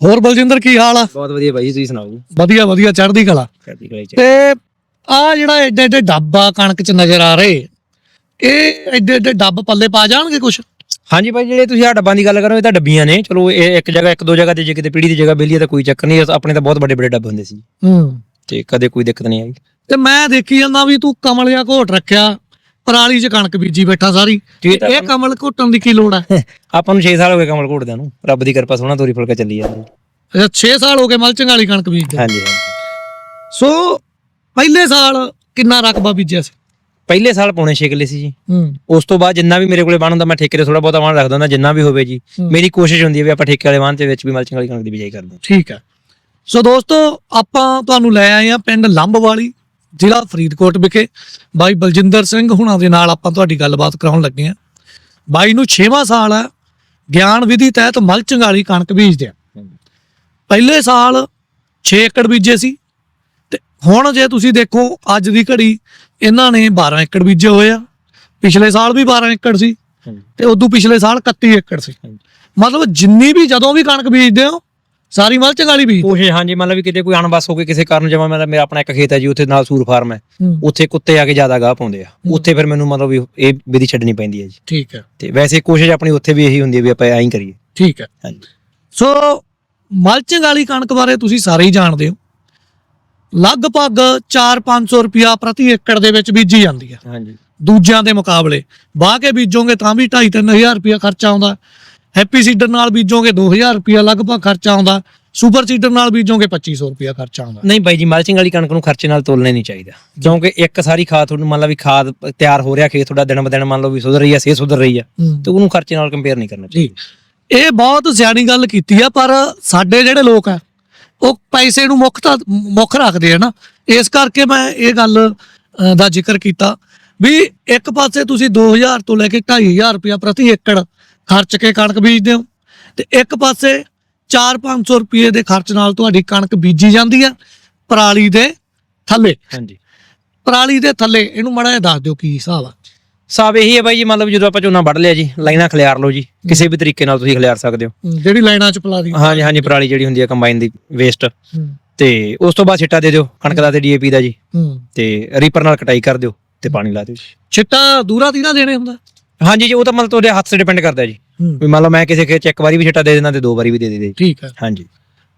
ਹੋਰ ਬਲਜਿੰਦਰ ਕੀ ਹਾਲ ਆ? ਬਹੁਤ ਵਧੀਆ ਬਾਈ ਜੀ ਤੁਸੀਂ ਸੁਣਾਓ ਵਧੀਆ ਵਧੀਆ ਚੜ੍ਹਦੀ ਕਲਾ। ਚ ਤੇ ਆ ਜਿਹੜਾ ਐਡੇ ਐਡੇ ਡੱਬਾ ਕਣਕ ਚ ਨਜ਼ਰ ਆ ਰਹੇ ਇਹ ਐਡੇ ਐਡੇ ਡੱਬ ਪੱਲੇ ਪਾ ਜਾਣਗੇ ਕੁਛ? ਹਾਂਜੀ ਬਾਈ ਜਿਹੜੇ ਤੁਸੀਂ ਆ ਡੱਬਾਂ ਦੀ ਗੱਲ ਕਰੋ ਇਹ ਤਾਂ ਡੱਬੀਆਂ ਨੇ। ਚਲੋ ਇਹ ਇੱਕ ਜਗ੍ਹਾ ਇੱਕ ਦੋ ਜਗ੍ਹਾ ਤੇ ਜੇ ਕਿਤੇ ਪੀੜੀ ਦੀ ਜਗ੍ਹਾ ਬੇਲੀ ਹੈ ਤਾਂ ਕੋਈ ਚੱਕਰ ਨਹੀਂ ਆਪਣੇ ਤਾਂ ਬਹੁਤ ਵੱਡੇ ਵੱਡੇ ਡੱਬੇ ਹੁੰਦੇ ਸੀ। ਹੂੰ। ਤੇ ਕਦੇ ਕੋਈ ਦਿੱਕਤ ਨਹੀਂ ਆਈ। ਤੇ ਮੈਂ ਦੇਖੀ ਜਾਂਦਾ ਵੀ ਤੂੰ ਕਮਲ ਜਿਹਾ ਘੋਟ ਰੱਖਿਆ। ਪਰਾਲੀ ਚ ਕਣਕ ਬੀਜੀ ਬੈਠਾ ਸਾਰੀ। ਤੇ ਇਹ ਕਮਲ ਘੋਟਣ ਦੀ ਕੀ ਲੋੜ ਆ ਆਪਾਂ ਨੂੰ 6 ਸਾਲ ਹੋ ਗਏ ਕਮਲ ਘੋਟਦਿਆਂ ਨੂੰ। ਰੱਬ ਦੀ ਕਿਰਪਾ ਸੋਹਣਾ ਤੋਰੀ ਫੁਲਕਾ ਚੱਲੀ ਜਾਂਦਾ। ਅੱਛਾ 6 ਸਾਲ ਹੋ ਗਏ ਮਲਚਿੰਗ ਵਾਲੀ ਕਣਕ ਬੀਜਦੇ ਹਾਂਜੀ ਹਾਂਜੀ। ਸੋ ਪਹਿਲੇ ਸਾਲ ਕਿੰਨਾ ਰਕਬਾ ਬੀਜਿਆ ਸੀ? ਪਹਿਲੇ ਸਾਲ ਪੌਣੇ 6 ਕਿੱਲੇ ਸੀ ਜੀ। ਹੂੰ। ਉਸ ਤੋਂ ਬਾਅਦ ਜਿੰਨਾ ਵੀ ਮੇਰੇ ਕੋਲੇ ਬਣ ਹੁੰਦਾ ਮੈਂ ਠੇਕੇ ਤੇ ਥੋੜਾ ਬਹੁਤਾ ਵਾਹਣ ਰੱਖਦਾ ਹੁੰਦਾ ਜਿੰਨਾ ਵੀ ਹੋਵੇ ਜੀ। ਹੂੰ। ਮੇਰੀ ਕੋਸ਼ਿਸ਼ ਹੁੰਦੀ ਹੈ ਵੀ ਆਪਾਂ ਠੇਕੇ ਵਾਲੇ ਵਾਹਨ ਦੇ ਵਿੱਚ ਵੀ ਮਲਚਿੰਗ ਵਾਲੀ ਕਣਕ ਦੀ ਬਿਜਾਈ ਕਰਦੇ ਹਾਂ ਠੀਕ ਹੈ। ਸੋ ਦੋਸਤੋ ਆਪਾਂ ਤੁਹਾਨੂੰ ਲੈ ਆਏ ਆ ਪਿੰਡ ਲੰਬਵਾਲੀ। ਜ਼ਿਲ੍ਹਾ ਫਰੀਦਕੋਟ ਵਿਖੇ ਬਾਈ ਬਲਜਿੰਦਰ ਸਿੰਘ ਹੁਣਾਂ ਦੇ ਨਾਲ ਆਪਾਂ ਤੁਹਾਡੀ ਗੱਲਬਾਤ ਕਰਾਉਣ ਲੱਗੇ ਆ ਬਾਈ ਨੂੰ 6ਵਾਂ ਸਾਲ ਹੈ। ਗਿਆਨ ਵਿਧੀ ਤਹਿਤ ਮਲਚਿੰਗ ਵਾਲੀ ਕਣਕ ਬੀਜਦੇ ਆ ਪਹਿਲੇ ਸਾਲ 6 ਏਕੜ ਬੀਜੇ ਸੀ ਤੇ ਹੁਣ ਜੇ ਤੁਸੀਂ ਦੇਖੋ ਅੱਜ ਦੀ ਘੜੀ ਇਹਨਾਂ ਨੇ 12 ਏਕੜ ਬੀਜੇ ਹੋਏ ਆ। ਪਿਛਲੇ ਸਾਲ ਵੀ 12 ਏਕੜ ਸੀ ਤੇ ਉਦੋਂ ਪਿਛਲੇ ਸਾਲ 31 ਏਕੜ ਸੀ। ਮਤਲਬ ਜਿੰਨੀ ਵੀ ਜਦੋਂ ਵੀ ਕਣਕ ਬੀਜਦੇ ਹੋ ਸਾਰੀ ਮਲਚਿੰਗ ਵਾਲੀ ਬੀਜ ਕੋਸ਼ਿਸ਼ ਹਾਂਜੀ ਮਤਲਬ ਵੀ ਕਿਤੇ ਕੋਈ ਅਣਬਸ ਹੋ ਕੇ ਕਿਸੇ ਕਾਰਨ ਜਿਵੇਂ ਮੇਰਾ ਮੇਰਾ ਆਪਣਾ ਇੱਕ ਖੇਤ ਹੈ ਜੀ ਉੱਥੇ ਨਾਲ ਸੂਰ ਫਾਰਮ ਹੈ। ਉੱਥੇ ਕੁੱਤੇ ਆ ਕੇ ਜ਼ਿਆਦਾ ਗਾਹ ਪਾਉਂਦੇ ਆ। ਉੱਥੇ ਫਿਰ ਮੈਨੂੰ ਮਤਲਬ ਵੀ ਇਹ ਵਿਧੀ ਛੱਡਣੀ ਪੈਂਦੀ ਹੈ ਜੀ। ਠੀਕ ਹੈ। ਤੇ ਵੈਸੇ ਕੋਸ਼ਿਸ਼ ਆਪਣੀ ਉੱਥੇ ਵੀ ਇਹੀ ਹੁੰਦੀ ਹੈ ਵੀ ਆਪਾਂ ਐਂ ਕਰੀਏ। ਠੀਕ ਹੈ। ਹਾਂਜੀ। ਸੋ ਮਲਚਿੰਗ ਵਾਲੀ ਕਣਕ ਬਾਰੇ ਤੁਸੀਂ ਸਾਰੇ ਹੀ ਜਾਣਦੇ ਹੋ। ਲਗਭਗ 4-500 ਰੁਪਿਆ ਪ੍ਰਤੀ ਏਕੜ ਦੇ ਵਿੱਚ ਬੀਜੀ ਜਾਂਦੀ ਹੈ। ਹਾਂਜੀ। ਦੂਜਿਆਂ ਦੇ ਮੁਕਾਬਲੇ। ਵਾਹ ਕੇ ਬੀਜੋਗੇ ਤਾਂ ਵੀ 2.5-3000 ਰੁਪਿਆ ਖਰਚਾ ਆਉਂਦਾ। ਹੈਪੀ ਸੀਡਰ ਨਾਲ ਬੀਜੋਗੇ 2000 ਰੁਪਿਆ ਲਗਭਗ ਖਰਚਾ ਆਉਂਦਾ। ਸੁਪਰ ਸੀਡਰ ਨਾਲ ਬੀਜੋਗੇ 2500 ਰੁਪਿਆ ਖਰਚਾ ਆਉਂਦਾ। ਨਹੀਂ ਬਾਈ ਜੀ ਮਲਚਿੰਗ ਵਾਲੀ ਕਣਕ ਨੂੰ ਖਰਚੇ ਨਾਲ ਤੋਲਣਾ ਨਹੀਂ ਚਾਹੀਦਾ। ਕਿਉਂਕਿ ਇੱਕ ਸਾਰੀ ਖਾਦ ਤੁਹਾਨੂੰ ਮੰਨ ਲਾ ਵੀ ਖਾਦ ਤਿਆਰ ਹੋ ਰਿਹਾ ਖੇਤ ਤੁਹਾਡਾ ਦਿਨ ਬ ਦਿਨ ਮੰਨ ਲਓ ਵੀ ਸੁਧਰ ਰਹੀ ਹੈ ਸੇ ਸੁਧਰ ਰਹੀ ਹੈ ਹੂੰ। ਤੇ ਉਹਨੂੰ ਖਰਚੇ ਨਾਲ ਕੰਪੇਅਰ ਨਹੀਂ ਕਰਨਾ ਚਾਹੀਦਾ। ਇਹ ਬਹੁਤ ਸਿਆਣੀ ਗੱਲ ਕੀਤੀ ਆ ਪਰ ਸਾਡੇ ਜਿਹੜੇ ਲੋਕ ਆ ਉਹ ਪੈਸੇ ਨੂੰ ਮੁੱਖ ਤਾਂ ਮੁੱਖ ਰੱਖਦੇ ਆ ਨਾ। ਇਸ ਕਰਕੇ ਮੈਂ ਇਹ ਗੱਲ ਦਾ ਜ਼ਿਕਰ ਕੀਤਾ ਵੀ ਇੱਕ ਪਾਸੇ ਤੁਸੀਂ 2000 ਤੋਂ ਲੈ ਕੇ 2500 ਰੁਪਇਆ ਪ੍ਰਤੀ ਏਕੜ ਖਰਚ ਕੇ ਕਣਕ ਬੀਜਦੇ ਹੋ। ਤੇ ਇੱਕ ਪਾਸੇ 4-500 ਰੁਪਏ ਦੇ ਖਰਚ ਨਾਲ ਤੁਹਾਡੀ ਕਣਕ ਬੀਜੀ ਜਾਂਦੀ ਆ ਪਰਾਲੀ ਦੇ ਥੱਲੇ। ਹਾਂਜੀ। ਪਰਾਲੀ ਦੇ ਥੱਲੇ ਇਹਨੂੰ ਮੜਾ ਜਿਹਾ ਦੱਸ ਦਿਓ ਕੀ ਹਿਸਾਬ ਆ। ਸਾਬ ਇਹੀ ਹੈ ਬਾਈ ਜੀ ਮਤਲਬ ਜਦੋਂ ਆਪਾਂ ਝੋਨਾ ਵੱਢ ਲਿਆ ਜੀ ਲਾਈਨਾਂ ਖਲਿਆਰ ਲਓ ਜੀ ਕਿਸੇ ਵੀ ਤਰੀਕੇ ਨਾਲ ਤੁਸੀਂ ਖਲਿਆਰ ਸਕਦੇ ਹੋ। ਜਿਹੜੀ ਲਾਈਨਾਂ ਚ ਪਲਾ ਦੀ ਹਾਂਜੀ ਹਾਂਜੀ ਪਰਾਲੀ ਜਿਹੜੀ ਹੁੰਦੀ ਹੈ ਕੰਬਾਈਨ ਦੀ ਵੇਸਟ ਤੇ ਉਸ ਤੋਂ ਬਾਅਦ ਛਿੱਟਾ ਦੇ ਦਿਓ ਕਣਕ ਦਾ ਤੇ ਡੀਏਪੀ ਦਾ ਜੀ। ਤੇ ਰੀਪਰ ਨਾਲ ਕਟਾਈ ਕਰ ਦਿਓ ਤੇ ਪਾਣੀ ਲਾ ਦਿਓ ਜੀ। ਛਿੱਟਾ ਦੂਰਾ ਤੀਰਾ ਦੇਣੇ ਹੁੰਦਾ। ਹਾਂਜੀ ਜੀ ਉਹ ਤਾਂ ਮਤਲਬ ਤੁਹਾਡੇ ਹੱਥ ਤੇ ਡਿਪੈਂਡ ਕਰਦਾ ਜੀ। ਵੀ ਮੰਨ ਲਓ ਮੈਂ ਕਿਸੇ ਖੇਤ ਚ ਇੱਕ ਵਾਰੀ ਵੀ ਛਿੱਟਾ ਦੇ ਦਿੰਦਾ ਤੇ ਦੋ ਵਾਰੀ ਵੀ ਦੇ ਦੇ ਦੇ। ਠੀਕ ਹੈ। ਹਾਂਜੀ।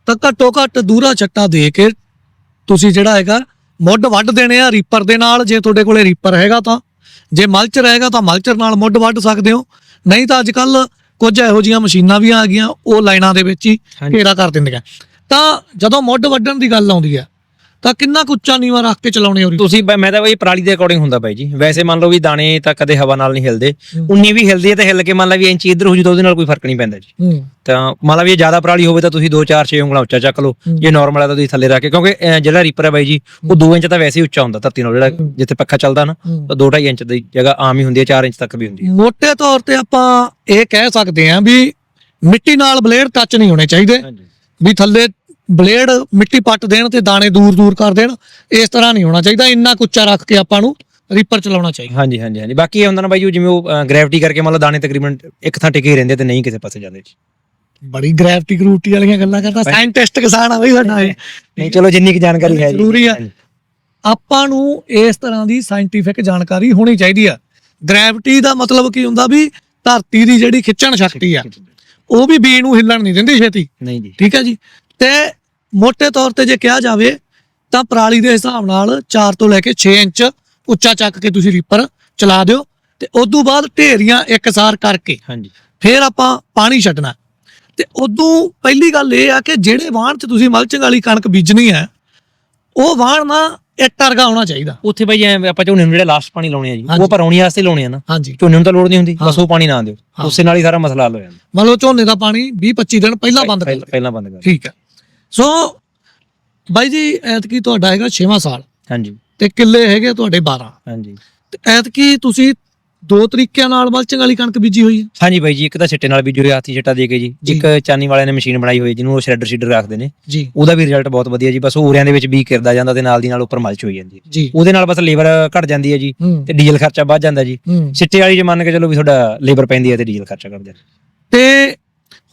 ਤਾਂ ਘੱਟੋ ਘੱਟ ਦੂਰਾ ਛੱਟਾ ਦੇ ਕੇ ਤੁਸੀਂ ਜਿਹੜਾ ਹੈਗਾ ਮੁੱਢ ਵੱਢ ਦੇਣੇ ਆ ਰੀਪਰ ਦੇ ਨਾਲ ਜੇ ਤੁਹਾਡੇ ਕੋਲੇ ਰੀਪਰ ਹੈਗਾ ਤਾਂ। ਜੇ ਮਲਚਰ ਹੈਗਾ ਤਾਂ ਮਲਚਰ ਨਾਲ ਮੁੱਢ ਵੱਢ ਸਕਦੇ ਹੋ। ਨਹੀਂ ਤਾਂ ਅੱਜ ਕੱਲ ਕੁਝ ਇਹੋ ਜੀਆਂ ਮਸ਼ੀਨਾਂ ਵੀ ਆ ਗਈਆਂ ਉਹ ਲਾਈਨਾਂ ਦੇ ਵਿੱਚ ਹੀ ਹਾਂਜੀ। ਘੇਰਾ ਕਰ ਦਿੰਦੀਆਂ। ਤਾਂ ਜਦੋਂ ਮੁੱਢ ਵੱਢਣ ਦੀ ਗੱਲ ਆਉਂਦੀ ਹੈ ਤਾਂ ਕਿੰਨਾ ਕੁ ਉੱਚਾ ਨੀਵਾਂ ਰੱਖ ਕੇ ਚਲਾਉਣੇ ਹੋ ਤੁਸੀਂ ਬ- ਮੈਂ ਤਾਂ ਇਹ ਪਰਾਲੀ ਦੇ ਅਕੋਰਡਿੰਗ ਹੁੰਦਾ ਬਾਈ ਜੀ। ਵੈਸੇ ਮੰਨ ਲਓ ਵੀ ਦਾਣੇ ਤਾਂ ਕਦੇ ਹਵਾ ਨਾਲ ਨਹੀਂ ਹਿਲਦੇ। ਉਨੀ ਵੀ ਹਿਲਦੀ ਹੈ ਤੇ ਹਿੱਲ ਕੇ ਮੰਨ ਲਾ ਵੀ ਇੰਚ ਇੱਧਰ ਹੋ ਜੂ ਤਾਂ ਉਹਦੇ ਨਾਲ ਕੋਈ ਫ਼ਰਕ ਨਹੀਂ ਪੈਂਦਾ ਜੀ। ਹੂੰ। ਤਾਂ ਮੰਨ ਲਾ ਵੀ ਇਹ ਜ਼ਿਆਦਾ ਪਰਾਲੀ ਹੋਵੇ ਤਾਂ ਤੁਸੀਂ 2 4 6 ਉਂਗਲਾਂ ਉੱਚਾ ਚੱਕ ਲਓ। ਹੂੰ। ਜੇ ਨਾਰਮਲ ਹੈ ਤਾਂ ਤੁਸੀਂ ਥੱਲੇ ਰੱਖ ਕੇ ਕਿਉਂਕਿ ਅਹ, ਜਿਹੜਾ ਰੀਪਰ ਹੈ ਬਾਈ ਜੀ ਉਹ 2 ਇੰਚ ਤਾਂ ਵੈਸੇ ਹੀ ਉੱਚਾ ਹੁੰਦਾ ਧਰਤੀ ਨਾਲ। ਜਿਹੜਾ ਹੂੰ। ਜਿੱਥੇ ਪੱਖਾ ਚੱਲਦਾ ਨਾ ਹੂੰ। ਤਾਂ 2 2.5 ਇੰਚ ਦੀ ਜਗ੍ਹਾ ਆਮ ਹੀ ਹੁੰਦੀ ਹੈ 4 ਇੰਚ ਤੱਕ ਵੀ ਹੁੰਦੀ ਹੈ। ਮੋٹے ਤੌਰ ਤੇ ਆਪਾਂ ਇਹ ਕਹਿ ਸਕਦੇ ਹਾਂ ਵੀ ਮਿੱਟੀ ਨਾਲ ਬਲੇਡ ਟੱਚ ਨਹੀਂ ਹੋਣੇ ਚਾਹੀਦੇ। ਵੀ ਥੱਲੇ ਬਲੇਡ ਮਿੱਟੀ ਪੱਟ ਦੇਣ ਤੇ ਦਾਣੇ ਦੂਰ ਦੂਰ ਕਰ ਦੇਣ ਇਸ ਤਰ੍ਹਾਂ ਨਹੀਂ ਹੋਣਾ ਚਾਹੀਦਾ ਇੰਨਾ ਕੁ ਉੱਚਾ ਰੱਖ ਕੇ ਆਪਾਂ ਨੂੰ ਰੀਪਰ ਚਲਾਉਣਾ ਚਾਹੀਦਾ। ਹਾਂਜੀ ਹਾਂਜੀ ਹਾਂਜੀ। ਬਾਕੀ ਇਹ ਹੁੰਦਾ ਨਾ ਬਾਈ ਜੀ ਜਿਵੇਂ ਉਹ ਗ੍ਰੈਵਿਟੀ ਕਰਕੇ ਮੰਨ ਲਓ ਦਾਣੇ ਤਕਰੀਬਨ ਇੱਕ ਥਾਂ ਟਿਕੇ ਰਹਿੰਦੇ ਤੇ ਨਹੀਂ ਕਿਸੇ ਪਾਸੇ ਜਾਂਦੇ। ਜੀ ਬੜੀ ਗ੍ਰੈਵਿਟੀ ਗਰੂਟੀ ਵਾਲੀਆਂ ਗੱਲਾਂ ਕਰਦਾ ਸਾਇੰਟਿਸਟ ਕਿਸਾਨ ਆ ਬਈ ਸਾਡਾ ਇਹ। ਨਹੀਂ ਚਲੋ ਜਿੰਨੀ ਕੁ ਜਾਣਕਾਰੀ ਹੈ ਜ਼ਰੂਰੀ ਆ। ਆਪਾਂ ਨੂੰ ਇਸ ਤਰ੍ਹਾਂ ਦੀ ਸਾਇੰਟੀਫਿਕ ਜਾਣਕਾਰੀ ਹੋਣੀ ਚਾਹੀਦੀ ਆ। ਗ੍ਰੈਵਿਟੀ ਦਾ ਮਤਲਬ ਕੀ ਹੁੰਦਾ ਵੀ ਧਰਤੀ ਦੀ ਜਿਹੜੀ ਖਿੱਚਣ ਸ਼ਕਤੀ ਆ ਉਹ ਵੀ ਬੀ ਨੂੰ ਹਿੱਲਣ ਨਹੀਂ ਦਿੰਦੀ ਛੇਤੀ। ਨਹੀਂ ਜੀ। ਠੀਕ ਹੈ ਜੀ। ਤੇ ਮੋٹے ਤੌਰ ਤੇ ਜੇ ਕਿਹਾ ਜਾਵੇ ਤਾਂ ਪਰਾਲੀ ਦੇ ਹਿਸਾਬ ਨਾਲ 4 ਤੋਂ ਲੈ ਕੇ 6 ਇੰਚ ਉੱਚਾ ਚੱਕ ਕੇ ਤੁਸੀਂ ਰੀਪਰ ਚਲਾ ਦਿਓ ਤੇ ਉਦੋਂ ਬਾਅਦ ਢੇਰੀਆਂ ਇੱਕਸਾਰ ਕਰਕੇ ਹਾਂਜੀ। ਫਿਰ ਆਪਾਂ ਪਾਣੀ ਛੱਡਣਾ। ਤੇ ਉਦੋਂ ਪਹਿਲੀ ਗੱਲ ਇਹ ਆ ਕਿ ਜਿਹੜੇ ਵਾਹਣ 'ਚ ਤੁਸੀਂ ਮਲਚਿੰਗ ਵਾਲੀ ਕਣਕ ਬੀਜਣੀ ਹੈ ਉਹ ਵਾਹਣ ਨਾ ਇੱਟ ਵਰਗਾ ਹੋਣਾ ਚਾਹੀਦਾ। ਉੱਥੇ ਬਾਈ ਐਂ ਆਪਾਂ ਝੋਨੇ ਨੂੰ ਜਿਹੜੇ ਲਾਸਟ ਪਾਣੀ ਲਾਉਣੇ ਆ ਜੀ। ਉਹ ਪਰੌਣੀ ਵਾਸਤੇ ਲਾਉਣੇ ਆ ਨਾ। ਹਾਂਜੀ। ਝੋਨੇ ਨੂੰ ਤਾਂ ਲੋੜ ਨਹੀਂ ਹੁੰਦੀ। ਬਸ ਉਹ ਪਾਣੀ ਨਾ ਦਿਓ। ਉਸੇ ਨਾਲ ਹੀ ਸਾਰਾ ਮਸਲਾ ਹੱਲ ਹੋ ਜਾਂਦਾ। ਮੰਨ ਲਓ ਝੋਨੇ ਦਾ ਪਾਣੀ 20 25 ਦਿਨ ਪਹਿਲਾਂ ਬੰਦ ਕਰ। ਪਹਿਲਾਂ ਬੰਦ ਕਰ ਠੀਕ ਹੈ। ਸੋ ਬਾਈ ਜੀ ਐਤਕੀ ਤੁਹਾਡਾ ਹੈਗਾ 6ਵਾਂ ਸਾਲ। ਹਾਂਜੀ। ਤੇ ਕਿੱਲੇ ਹੈਗੇ ਤੁਹਾਡੇ 12 ਹਾਂਜੀ। ਤੇ ਐਤਕੀ ਤੁਸੀਂ ਦੋ ਤਰੀਕਿਆਂ ਨਾਲ ਮਲਚਿੰਗ ਵਾਲੀ ਕਣਕ ਬੀਜੀ ਹੋਈ ਹੈ। ਹਾਂਜੀ ਬਾਈ ਜੀ ਇੱਕ ਤਾਂ ਛਿੱਟੇ ਨਾਲ ਬੀਜੋ ਹਾਥੀ ਛਿੱਟਾ ਦੇ ਕੇ ਜੀ। ਇੱਕ ਚਾਨੀ ਵਾਲਿਆਂ ਨੇ ਮਸ਼ੀਨ ਬਣਾਈ ਹੋਈ ਜਿਹਨੂੰ ਉਹ ਸ਼੍ਰੈਡਰ ਸ਼ੀਡਰ ਰੱਖਦੇ ਨੇ। ਜੀ। ਉਹਦਾ ਵੀ ਰਿਜ਼ਲਟ ਬਹੁਤ ਵਧੀਆ ਜੀ ਬਸ ਉਹ ਉਰਿਆਂ ਦੇ ਵਿੱਚ ਵੀ ਕਿਰਦਾ ਜਾਂਦਾ ਤੇ ਨਾਲ ਦੀ ਨਾਲ ਉੱਪਰ ਮਲਚ ਹੋਈ ਜਾਂਦੀ ਹੈ। ਜੀ। ਉਹਦੇ ਨਾਲ ਬਸ ਲੇਬਰ ਘਟ ਜਾਂਦੀ ਹੈ ਜੀ ਹੂੰ। ਤੇ ਡੀਜ਼ਲ ਖਰਚਾ ਵੱਧ ਜਾਂਦਾ ਜੀ। ਹੂੰ। ਛਿੱਟੇ ਵਾਲੀ ਜੇ ਮੰਨ ਕੇ ਚਲੋ ਵੀ ਤੁਹਾਡਾ ਲੇਬਰ ਪੈਂਦੀ ਹੈ ਤੇ ਡੀਜ਼ਲ ਖਰਚਾ ਘਟ ਜਾਂਦਾ। ਤੇ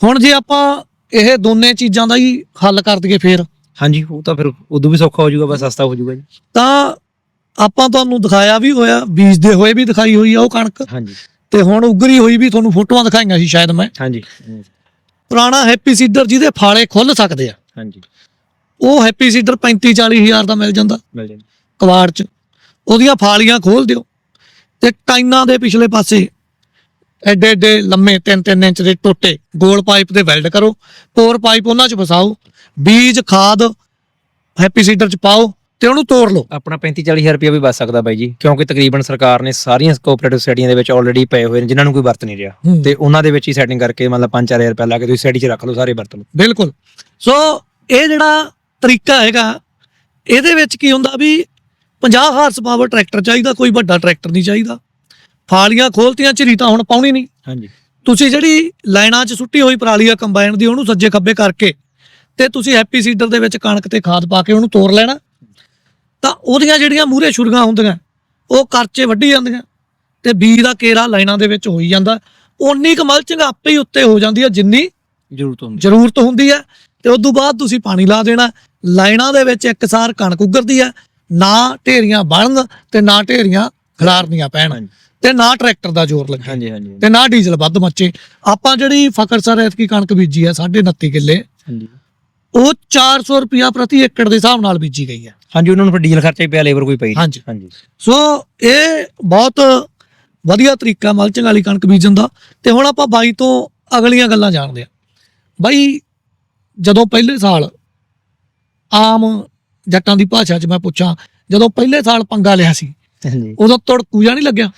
ਹੁਣ ਜੇ ਆਪਾਂ ਇਹ ਦੋਨੇ ਚੀਜ਼ਾਂ ਦਾ ਹੀ ਹੱਲ ਕਰ ਦਈਏ ਫੇਰ। ਹਾਂਜੀ ਉਹ ਤਾਂ ਫਿਰ ਉਦੋਂ ਵੀ ਸੌਖਾ ਹੋ ਜਾਊਗਾ ਬਸ ਸਸਤਾ ਹੋ ਜਾਊਗਾ ਜੀ। ਤਾਂ ਆਪਾਂ ਤੁਹਾਨੂੰ ਦਿਖਾਇਆ ਵੀ ਹੋਇਆ ਬੀਜਦੇ ਹੋਏ ਵੀ ਦਿਖਾਈ ਹੋਈ ਆ ਉਹ ਕਣਕ। ਹਾਂਜੀ। ਤੇ ਹੁਣ ਉਗਰੀ ਹੋਈ ਵੀ ਤੁਹਾਨੂੰ ਫੋਟੋਆਂ ਦਿਖਾਈਆਂ ਸੀ ਸ਼ਾਇਦ ਮੈਂ। ਹਾਂਜੀ। ਪੁਰਾਣਾ ਹੈਪੀ ਸੀਡਰ ਜਿਹਦੇ ਫਾਲੇ ਖੁੱਲ ਸਕਦੇ ਆ। ਹਾਂਜੀ। ਉਹ ਹੈਪੀ ਸੀਡਰ 35 40 ਹਜ਼ਾਰ ਦਾ ਮਿਲ ਜਾਂਦਾ। ਮਿਲ ਜਾਣੀ ਕਵਾੜ ਚ। ਉਹਦੀਆਂ ਫਾਲੀਆਂ ਖੋਲ ਦਿਓ। ਤੇ ਟਾਈਨਾਂ ਦੇ ਪਿਛਲੇ ਪਾਸੇ ਐਡੇ ਐਡੇ ਲੰਮੇ 3-3 ਇੰਚ ਦੇ ਟੋਟੇ ਗੋਲ ਪਾਈਪ ਦੇ ਵੈਲਡ ਕਰੋ ਪੋਰ ਪਾਈਪ ਉਹਨਾਂ ਚ ਫਸਾਓ ਬੀਜ ਖਾਦ ਹੈਪੀ ਸੀਡਰ ਚ ਪਾਓ ਤੇ ਉਹਨੂੰ ਤੋੜ ਲਓ। ਆਪਣਾ 35 40000 ਰੁਪਏ ਵੀ ਬਚ ਸਕਦਾ ਬਾਈ ਜੀ ਕਿਉਂਕਿ ਤਕਰੀਬਨ ਸਰਕਾਰ ਨੇ ਸਾਰੀਆਂ ਕੋਆਪਰੇਟਿਵ ਸੋਸਾਇਟੀਆਂ ਦੇ ਵਿੱਚ ਆਲਰੇਡੀ ਪਏ ਹੋਏ ਨੇ ਜਿਨ੍ਹਾਂ ਨੂੰ ਕੋਈ ਵਰਤ ਨਹੀਂ ਰਿਹਾ। ਤੇ ਉਹਨਾਂ ਦੇ ਵਿੱਚ ਹੀ ਸੈਟਿੰਗ ਕਰਕੇ ਮਤਲਬ 5-4000 ਰੁਪਏ ਲਾ ਕੇ ਤੁਸੀਂ ਸੈਟੀ 'ਚ ਰੱਖ ਲਓ ਸਾਰੇ ਵਰਤ ਲਓ। ਬਿਲਕੁਲ। ਸੋ ਇਹ ਜਿਹੜਾ ਤਰੀਕਾ ਹੈਗਾ ਇਹਦੇ ਵਿੱਚ ਕੀ ਹੁੰਦਾ ਵੀ 50 ਹਾਰਸ ਪਾਵਰ ਟਰੈਕਟਰ ਚਾਹੀਦਾ ਕੋਈ ਵੱਡਾ ਟਰੈਕਟਰ ਨਹੀਂ ਚਾਹੀਦਾ। ਫਾਲੀਆਂ ਖੋਲਤੀਆਂ ਝਰੀ ਤਾਂ ਹੁਣ ਪਾਉਣੀ ਨਹੀਂ। ਹਾਂਜੀ। ਤੁਸੀਂ ਜਿਹੜੀ ਲਾਈਨਾਂ 'ਚ ਸੁੱਟੀ ਹੋਈ ਪਰਾਲੀ ਆ ਕੰਬਾਈਨ ਦੀ ਉਹਨੂੰ ਸੱਜੇ ਖੱਬੇ ਕਰਕੇ ਤੇ ਤੁਸੀਂ ਹੈਪੀ ਸੀਡਰ ਦੇ ਵਿੱਚ ਕਣਕ ਤੇ ਖਾਦ ਪਾ ਕੇ ਉਹਨੂੰ ਤੋੜ ਲੈਣਾ। ਤਾਂ ਉਹਦੀਆਂ ਜਿਹੜੀਆਂ ਮੂਹਰੇ ਛੁਰੀਆਂ ਹੁੰਦੀਆਂ ਉਹ ਕਰਚੇ ਵੱਢੀ ਜਾਂਦੀਆਂ ਤੇ ਬੀਜ ਦਾ ਕੇਰਾ ਲਾਈਨਾਂ ਦੇ ਵਿੱਚ ਹੋਈ ਜਾਂਦਾ। ਓਨੀ ਕੁ ਮਲਚਿੰਗ ਆਪੇ ਹੀ ਉੱਤੇ ਹੋ ਜਾਂਦੀ ਹੈ ਜਿੰਨੀ ਜ਼ਰੂਰਤ ਹੁੰਦੀ। ਜ਼ਰੂਰਤ ਹੁੰਦੀ ਹੈ ਤੇ ਉਸ ਤੋਂ ਬਾਅਦ ਤੁਸੀਂ ਪਾਣੀ ਲਾ ਦੇਣਾ। ਲਾਈਨਾਂ ਦੇ ਵਿੱਚ ਇੱਕਸਾਰ ਕਣਕ ਉਗਰਦੀ ਹੈ ਨਾ ਢੇਰੀਆਂ ਬਣਨ ਤੇ ਨਾ ਢੇਰੀਆਂ ਖਿਲਾਰਨੀਆਂ ਪੈਣ। ਤੇ ਨਾ ਟਰੈਕਟਰ ਦਾ ਜ਼ੋਰ ਲੱਗੇ। ਹਾਂਜੀ ਹਾਂਜੀ ਤੇ ਨਾ ਡੀਜ਼ਲ ਵੱਧ ਮੱਚੇ। ਆਪਾਂ ਜਿਹੜੀ ਫਕਰ ਸਰ ਐਤਕੀ ਕਣਕ ਬੀਜੀ ਹੈ 29.5 ਕਿੱਲੇ ਹਾਂਜੀ। ਉਹ 400 ਰੁਪਿਆ ਪ੍ਰਤੀ ਏਕੜ ਦੇ ਹਿਸਾਬ ਨਾਲ ਬੀਜੀ ਗਈ ਹੈ। ਹਾਂਜੀ ਉਹਨਾਂ ਨੂੰ ਫਿਰ ਡੀਜ਼ਲ ਖਰਚਾ ਹੀ ਪਿਆ ਲੇਬਰ ਕੋਈ ਪਈ। ਹਾਂਜੀ। ਹਾਂਜੀ। ਸੋ ਇਹ ਬਹੁਤ ਵਧੀਆ ਤਰੀਕਾ ਮਲਚਿੰਗ ਵਾਲੀ ਕਣਕ ਬੀਜਣ ਦਾ। ਤੇ ਹੁਣ ਆਪਾਂ ਬਾਈ ਤੋਂ ਅਗਲੀਆਂ ਗੱਲਾਂ ਜਾਣਦੇ ਆ ਬਾਈ ਜਦੋਂ ਪਹਿਲੇ ਸਾਲ ਆਮ ਜੱਟਾਂ ਦੀ ਭਾਸ਼ਾ 'ਚ ਮੈਂ ਪੁੱਛਾਂ ਜਦੋਂ ਪਹਿਲੇ ਸਾਲ ਪੰਗਾ ਲਿਆ ਸੀ ਉਦੋਂ ਤੜਕੂ ਜਾਂ ਨਹੀਂ ਲੱਗਿਆ?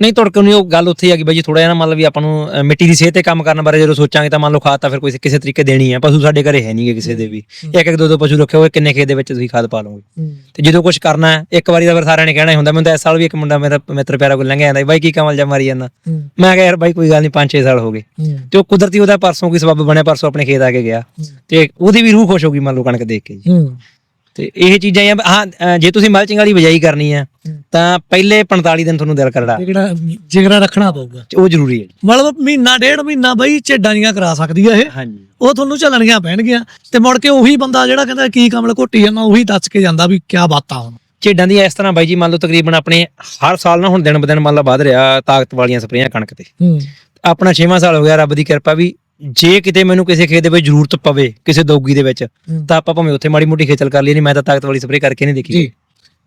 ਨਹੀਂ ਤੁਹਾਡੇ ਨਹੀਂ ਉਹ ਗੱਲ ਉੱਥੇ ਆ ਗਈ ਬਾਈ ਜੀ ਥੋੜਾ ਜਿਹਾ ਨਾ ਮੰਨ ਲਓ ਵੀ ਆਪਾਂ ਨੂੰ ਅ, ਮਿੱਟੀ ਦੀ ਸਿਹਤ ਤੇ ਕੰਮ ਕਰਨ ਬਾਰੇ ਜਦੋਂ ਸੋਚਾਂਗੇ ਤਾਂ ਮੰਨ ਲਓ ਖਾਦ ਤਾਂ ਫਿਰ ਕੋਈ ਕਿਸੇ ਤਰੀਕੇ ਦੇਣੀ ਹੈ ਪਸ਼ੂ ਸਾਡੇ ਘਰੇ ਹੈ ਨਹੀਂਗੇ ਕਿਸੇ ਦੇ ਵੀ। ਇੱਕ ਇੱਕ ਦੋ ਦੋ ਪਸ਼ੂ ਰੱਖੇ ਹੋਏ ਕਿੰਨੇ ਖੇਤ ਦੇ ਵਿੱਚ ਤੁਸੀਂ ਖਾਦ ਪਾ ਲਓਗੇ? ਤੇ ਜਦੋਂ ਕੁਝ ਕਰਨਾ ਹੈ ਇੱਕ ਵਾਰੀ ਤਾਂ ਫਿਰ ਸਾਰਿਆਂ ਨੇ ਕਹਿਣਾ ਹੀ ਹੁੰਦਾ ਮੈਨੂੰ ਤਾਂ ਇਸ ਸਾਲ ਵੀ ਇੱਕ ਮੁੰਡਾ ਮੇਰਾ ਮਿੱਤਰ ਪਿਆਰਾ ਕੋਲ ਲੰਘਿਆ ਜਾਂਦਾ ਬਾਈ ਕੀ ਕਮਲ ਜਾ ਮਾਰੀ ਜਾਂਦਾ। ਮੈਂ ਕਿਹਾ ਯਾਰ ਬਾਈ ਕੋਈ ਗੱਲ ਨਹੀਂ 5-6 ਸਾਲ ਹੋ ਗਏ। ਤੇ ਉਹ ਕੁਦਰਤੀ ਉਹਦਾ ਪਰਸੋਂ ਕੋਈ ਸਬਬ ਬਣਿਆ ਪਰਸੋਂ ਆਪਣੇ ਖੇਤ ਆ ਕੇ ਗਿਆ। ਤੇ ਉਹਦੀ ਵੀ ਰੂਹ ਖੁਸ਼ ਹੋ ਗਈ ਮੰਨ ਲਓ ਕਣਕ ਦੇਖ ਕੇ ਜੀ। ਤੇ ਇਹ ਚੀਜ਼ਾਂ ਹੀ ਆ ਹਾਂ ਜੇ ਤੁਸੀਂ ਮਲਚਿੰਗ ਵਾਲੀ ਬਿਜਾਈ ਕਰਨੀ ਆ ਤਾਂ ਪਹਿਲੇ 45 ਦਿਨ ਤੁਹਾਨੂੰ ਦਿਲ ਕਰੜਾ ਜਿਹੜਾ ਜਿਗਰਾ ਰੱਖਣਾ ਪਊਗਾ। ਉਹ ਜ਼ਰੂਰੀ ਹੈ ਮਤਲਬ ਮਹੀਨਾ ਡੇਢ ਮਹੀਨਾ ਬਈ ਝੇਡਾਂ ਜੀਆਂ ਕਰਾ ਸਕਦੀ ਆ ਇਹ। ਹਾਂਜੀ। ਉਹ ਤੁਹਾਨੂੰ ਚੱਲਣੀਆਂ ਪੈਣਗੀਆਂ। ਤੇ ਮੁੜ ਕੇ ਉਹੀ ਬੰਦਾ ਜਿਹੜਾ ਕਹਿੰਦਾ ਕੀ ਕਮਲ ਘੋਟੀ ਜਾਂਦਾ ਉਹੀ ਦੱਸ ਕੇ ਜਾਂਦਾ ਵੀ ਕਿਆ ਬਾਤਾਂ ਹੁਣ। ਝੇਡਾਂ ਦੀ ਇਸ ਤਰ੍ਹਾਂ ਬਾਈ ਜੀ ਮੰਨ ਲਓ ਤਕਰੀਬਨ ਆਪਣੇ ਹਰ ਸਾਲ ਨਾ ਹੁਣ ਦਿਨ ਬ ਦਿਨ ਮੰਨ ਲਾ ਵੱਧ ਰਿਹਾ ਤਾਕਤ ਵਾਲੀਆਂ ਸਪਰੇਆਂ ਕਣਕ ਤੇ। ਆਪਣਾ 6ਵਾਂ ਸਾਲ ਹੋ ਗਿਆ ਰੱਬ ਦੀ ਕਿਰਪਾ ਵੀ ਜੇ ਕਿਤੇ ਮੈਨੂੰ ਕਿਸੇ ਖੇਤ ਦੇ ਵਿੱਚ ਜ਼ਰੂਰਤ ਪਵੇ ਕਿਸੇ ਦੋਗੀ ਦੇ ਵਿੱਚ ਤਾਂ ਆਪਾਂ ਭਾਵੇਂ ਉੱਥੇ ਮਾੜੀ ਮੋਟੀ ਖੇਚਲ ਕਰ ਲਈਏ ਨਹੀਂ ਮੈਂ ਤਾਂ ਤਾਕਤ ਵਾਲੀ ਸਪਰੇਅ ਕਰਕੇ ਨਹੀਂ ਦੇਖੀ ਜੀ।